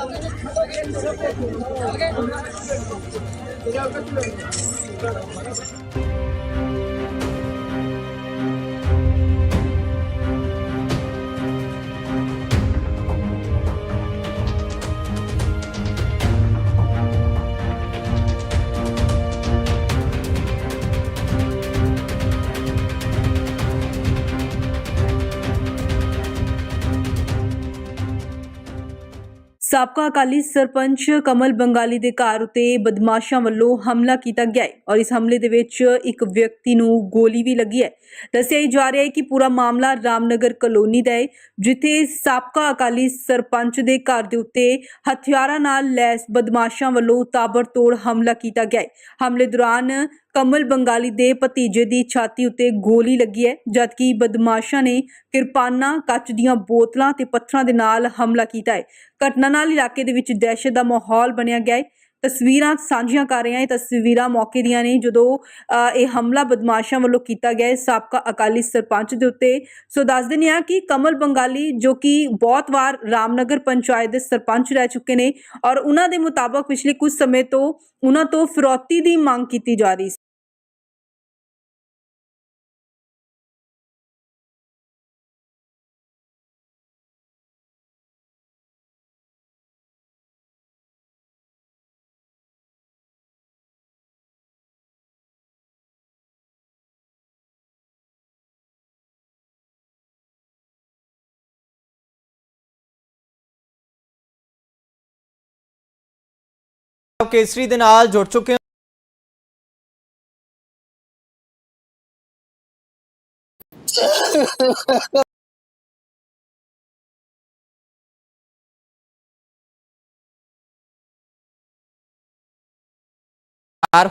ਸਾਬਕਾ ਅਕਾਲੀ ਸਰਪੰਚ ਕਮਲ ਬੰਗਾਲੀ ਦੇ ਘਰ ਉਤੇ ਬਦਮਾਸ਼ਾਂ ਵੱਲੋਂ ਹਮਲਾ ਕੀਤਾ ਗਿਆ ਹੈ ਔਰ ਇਸ ਹਮਲੇ ਦੇ ਵਿੱਚ ਇੱਕ ਵਿਅਕਤੀ ਨੂੰ ਗੋਲੀ ਵੀ ਲੱਗੀ ਹੈ। ਦੱਸਿਆ ਜਾ ਰਿਹਾ ਹੈ ਕਿ ਪੂਰਾ ਮਾਮਲਾ ਰਾਮਨਗਰ ਕਲੋਨੀ ਦਾ ਹੈ, ਜਿੱਥੇ ਸਾਬਕਾ ਅਕਾਲੀ ਸਰਪੰਚ ਦੇ ਘਰ ਦੇ ਉੱਤੇ ਹਥਿਆਰਾਂ ਨਾਲ ਲੈਸ ਬਦਮਾਸ਼ਾਂ ਵੱਲੋਂ ਤਾਬੜਤੋੜ ਹਮਲਾ ਕੀਤਾ ਗਿਆ ਹੈ। ਹਮਲੇ ਦੌਰਾਨ ਕਮਲ ਬੰਗਾਲੀ ਦੇ ਭਤੀਜੇ ਦੀ ਛਾਤੀ ਉੱਤੇ ਗੋਲੀ ਲੱਗੀ ਹੈ, ਜਦਕਿ ਬਦਮਾਸ਼ਾਂ ਨੇ ਕਿਰਪਾਨਾਂ, ਕੱਚ ਦੀਆਂ ਬੋਤਲਾਂ ਤੇ ਪੱਥਰਾਂ ਦੇ ਨਾਲ ਹਮਲਾ ਕੀਤਾ ਹੈ। ਘਟਨਾ ਨਾਲ ਇਲਾਕੇ ਦੇ ਵਿੱਚ ਦਹਿਸ਼ਤ ਦਾ ਮਾਹੌਲ ਬਣਿਆ ਗਿਆ ਹੈ। ਤਸਵੀਰਾਂ ਸਾਂਝੀਆਂ ਕਰ ਰਹੇ ਹਾਂ। ਇਹ ਤਸਵੀਰਾਂ ਮੌਕੇ ਦੀਆਂ ਨੇ, ਜਦੋਂ ਇਹ ਹਮਲਾ ਬਦਮਾਸ਼ਾਂ ਵੱਲੋਂ ਕੀਤਾ ਗਿਆ ਹੈ, ਸਾਬਕਾ ਅਕਾਲੀ ਸਰਪੰਚ ਦੇ ਉੱਤੇ। ਸੋ ਦੱਸ ਦਿੰਦੇ ਹਾਂ ਕਿ ਕਮਲ ਬੰਗਾਲੀ, ਜੋ ਕਿ ਬਹੁਤ ਵਾਰ ਰਾਮਨਗਰ ਪੰਚਾਇਤ ਦੇ ਸਰਪੰਚ ਰਹਿ ਚੁੱਕੇ ਨੇ ਔਰ ਉਹਨਾਂ ਦੇ ਮੁਤਾਬਕ ਪਿਛਲੇ ਕੁਝ ਸਮੇਂ ਤੋਂ ਉਹਨਾਂ ਤੋਂ ਫਿਰੌਤੀ ਦੀ ਮੰਗ ਕੀਤੀ ਜਾ ਰਹੀ ਕੇਸਰੀ ਦੇ ਨਾਲ ਜੁੜ ਚੁੱਕੇ ਕਾਰ